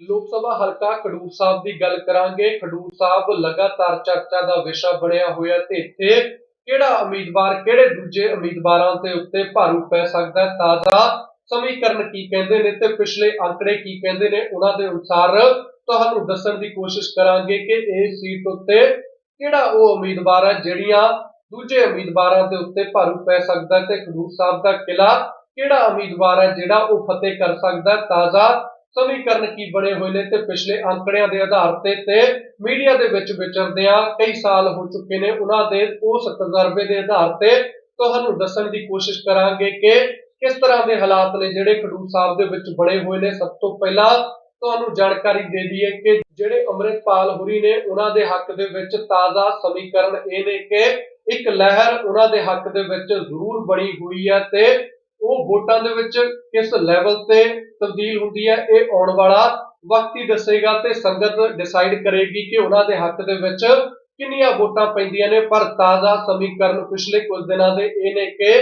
ਲੋਕ ਸਭਾ ਹਲਕਾ ਖਡੂਰ ਸਾਹਿਬ ਦੀ ਗੱਲ ਕਰਾਂਗੇ। ਖਡੂਰ ਸਾਹਿਬ ਲਗਾਤਾਰ ਚਰਚਾ ਦਾ ਵਿਸ਼ਾ ਬਣਿਆ ਹੋਇਆ ਤੇ ਇੱਥੇ ਕਿਹੜਾ ਉਮੀਦਵਾਰ, ਕਿਹੜੇ ਦੂਜੇ ਉਮੀਦਵਾਰਾਂ ਦੇ ਉੱਤੇ ਭਾਰੂ ਪੈ ਸਕਦਾ ਹੈ? ਤਾਜ਼ਾ ਸਮੀਕਰਨ ਕੀ ਕਹਿੰਦੇ ਨੇ ਤੇ ਪਿਛਲੇ ਅੰਕੜੇ ਕੀ ਕਹਿੰਦੇ ਨੇ? ਉਹਨਾਂ ਦੇ ਅਨੁਸਾਰ ਤੁਹਾਨੂੰ ਦੱਸਣ ਦੀ ਕੋਸ਼ਿਸ਼ ਕਰਾਂਗੇ ਕਿ ਇਹ ਸੀਟ ਉੱਤੇ ਕਿਹੜਾ ਉਹ ਉਮੀਦਵਾਰ ਹੈ ਜਿਹੜੀਆਂ ਦੂਜੇ ਉਮੀਦਵਾਰਾਂ ਦੇ ਉੱਤੇ ਭਾਰੂ ਪੈ ਸਕਦਾ ਤੇ ਖਡੂਰ ਸਾਹਿਬ ਦਾ ਕਿਲਾ ਕਿਹੜਾ ਉਮੀਦਵਾਰ ਹੈ ਜਿਹੜਾ ਉਹ ਫਤਿਹ ਕਰ ਸਕਦਾ ਤਾਜ਼ਾ ਸਮੀਕਰਨ ਕੀ ਬਣੇ ਹੋਏ ਨੇ ਤੇ ਪਿਛਲੇ ਅੰਕੜਿਆਂ ਦੇ ਆਧਾਰ ਤੇ ਤੇ ਮੀਡੀਆ ਦੇ ਵਿੱਚ ਵਿਚਰਦਿਆਂ ਕਈ ਸਾਲ ਹੋ ਚੁੱਕੇ ਨੇ। ਉਹਨਾਂ ਦੇ ਉਸ ਤਜਰਬੇ ਦੇ ਆਧਾਰ ਤੇ ਤੁਹਾਨੂੰ ਦੱਸਣ ਦੀ ਕੋਸ਼ਿਸ਼ ਕਰਾਂਗੇ ਕਿ ਕਿਸ ਤਰ੍ਹਾਂ ਦੇ ਹਾਲਾਤ ਨੇ ਜਿਹੜੇ ਖਡੂਰ ਸਾਹਿਬ ਦੇ ਵਿੱਚ ਬਣੇ ਹੋਏ ਨੇ। ਸਭ ਤੋਂ ਪਹਿਲਾਂ ਤੁਹਾਨੂੰ ਜਾਣਕਾਰੀ ਦੇ ਦਈਏ ਕਿ ਜਿਹੜੇ ਅੰਮ੍ਰਿਤਪਾਲ ਹੁਰੀ ਨੇ, ਉਹਨਾਂ ਦੇ ਹੱਕ ਦੇ ਵਿੱਚ ਤਾਜ਼ਾ ਸਮੀਕਰਨ ਇਹ ਨੇ ਕਿ ਇੱਕ ਲਹਿਰ ਉਹਨਾਂ ਦੇ ਹੱਕ ਦੇ ਵਿੱਚ ਜ਼ਰੂਰ ਬਣੀ ਹੋਈ ਹੈ ਤੇ ਉਹ ਵੋਟਾਂ ਦੇ ਵਿੱਚ ਕਿਸ ਲੈਵਲ ਤੇ ਤਬਦੀਲ ਹੁੰਦੀ ਹੈ, ਇਹ ਆਉਣ ਵਾਲਾ ਵਕਤ ਹੀ ਦੱਸੇਗਾ ਤੇ ਸੰਗਤ ਡਿਸਾਈਡ ਕਰੇਗੀ ਕਿ ਉਹਨਾਂ ਦੇ ਹੱਕ ਦੇ ਵਿੱਚ ਕਿੰਨੀਆਂ ਵੋਟਾਂ ਪੈਂਦੀਆਂ ਨੇ। ਪਰ ਤਾਜ਼ਾ ਸਮੀਕਰਨ ਪਿਛਲੇ ਕੁਝ ਦਿਨਾਂ ਦੇ ਇਹ ਨੇ ਕਿ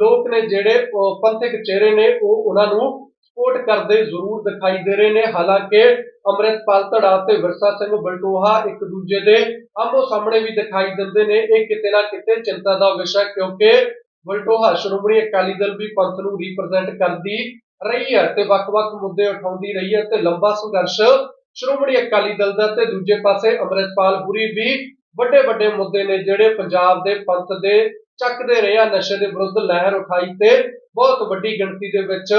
ਲੋਕ ਨੇ ਜਿਹੜੇ ਪੰਥਕ ਚਿਹਰੇ ਨੇ, ਉਹ ਉਹਨਾਂ ਨੂੰ ਸਪੋਰਟ ਕਰਦੇ ਜ਼ਰੂਰ ਦਿਖਾਈ ਦੇ ਰਹੇ ਨੇ। ਹਾਲਾਂਕਿ ਅੰਮ੍ਰਿਤਪਾਲ ਧੜਾ ਤੇ ਵਿਰਸਾ ਸਿੰਘ ਬਲਟੋਹਾ ਇੱਕ ਦੂਜੇ ਦੇ ਆਮੋ ਸਾਹਮਣੇ ਵੀ ਦਿਖਾਈ ਦਿੰਦੇ ਨੇ। ਇਹ ਕਿਤੇ ਨਾ ਕਿਤੇ ਚਿੰਤਾ ਦਾ ਵਿਸ਼ਾ ਕਿਉਂਕਿ ਬਲਟੋਹਾ ਸ਼੍ਰੋਮਣੀ ਅਕਾਲੀ ਦਲ ਵੀ ਪੰਥ ਨੂੰ ਰਿਪਰੈਜ਼ੈਂਟ ਕਰਦੀ ਰਹੀ ਹੈ ਤੇ ਵੱਖ-ਵੱਖ ਮੁੱਦੇ ਉਠਾਉਂਦੀ ਰਹੀ ਹੈ ਤੇ ਲੰਬਾ ਸੰਘਰਸ਼ ਸ਼੍ਰੋਮਣੀ ਅਕਾਲੀ ਦਲ ਦਾ ਤੇ ਦੂਜੇ ਪਾਸੇ ਅੰਮ੍ਰਿਤਪਾਲ ਪੁਰੀ ਵੀ ਵੱਡੇ ਵੱਡੇ ਮੁੱਦੇ ਨੇ ਜਿਹੜੇ ਪੰਜਾਬ ਦੇ ਪੰਥ ਦੇ ਚੱਕਦੇ ਰਹੇ ਆ, ਨਸ਼ੇ ਦੇ ਵਿਰੁੱਧ ਲਹਿਰ ਉਠਾਈ ਤੇ ਬਹੁਤ ਵੱਡੀ ਗਿਣਤੀ ਦੇ ਵਿੱਚ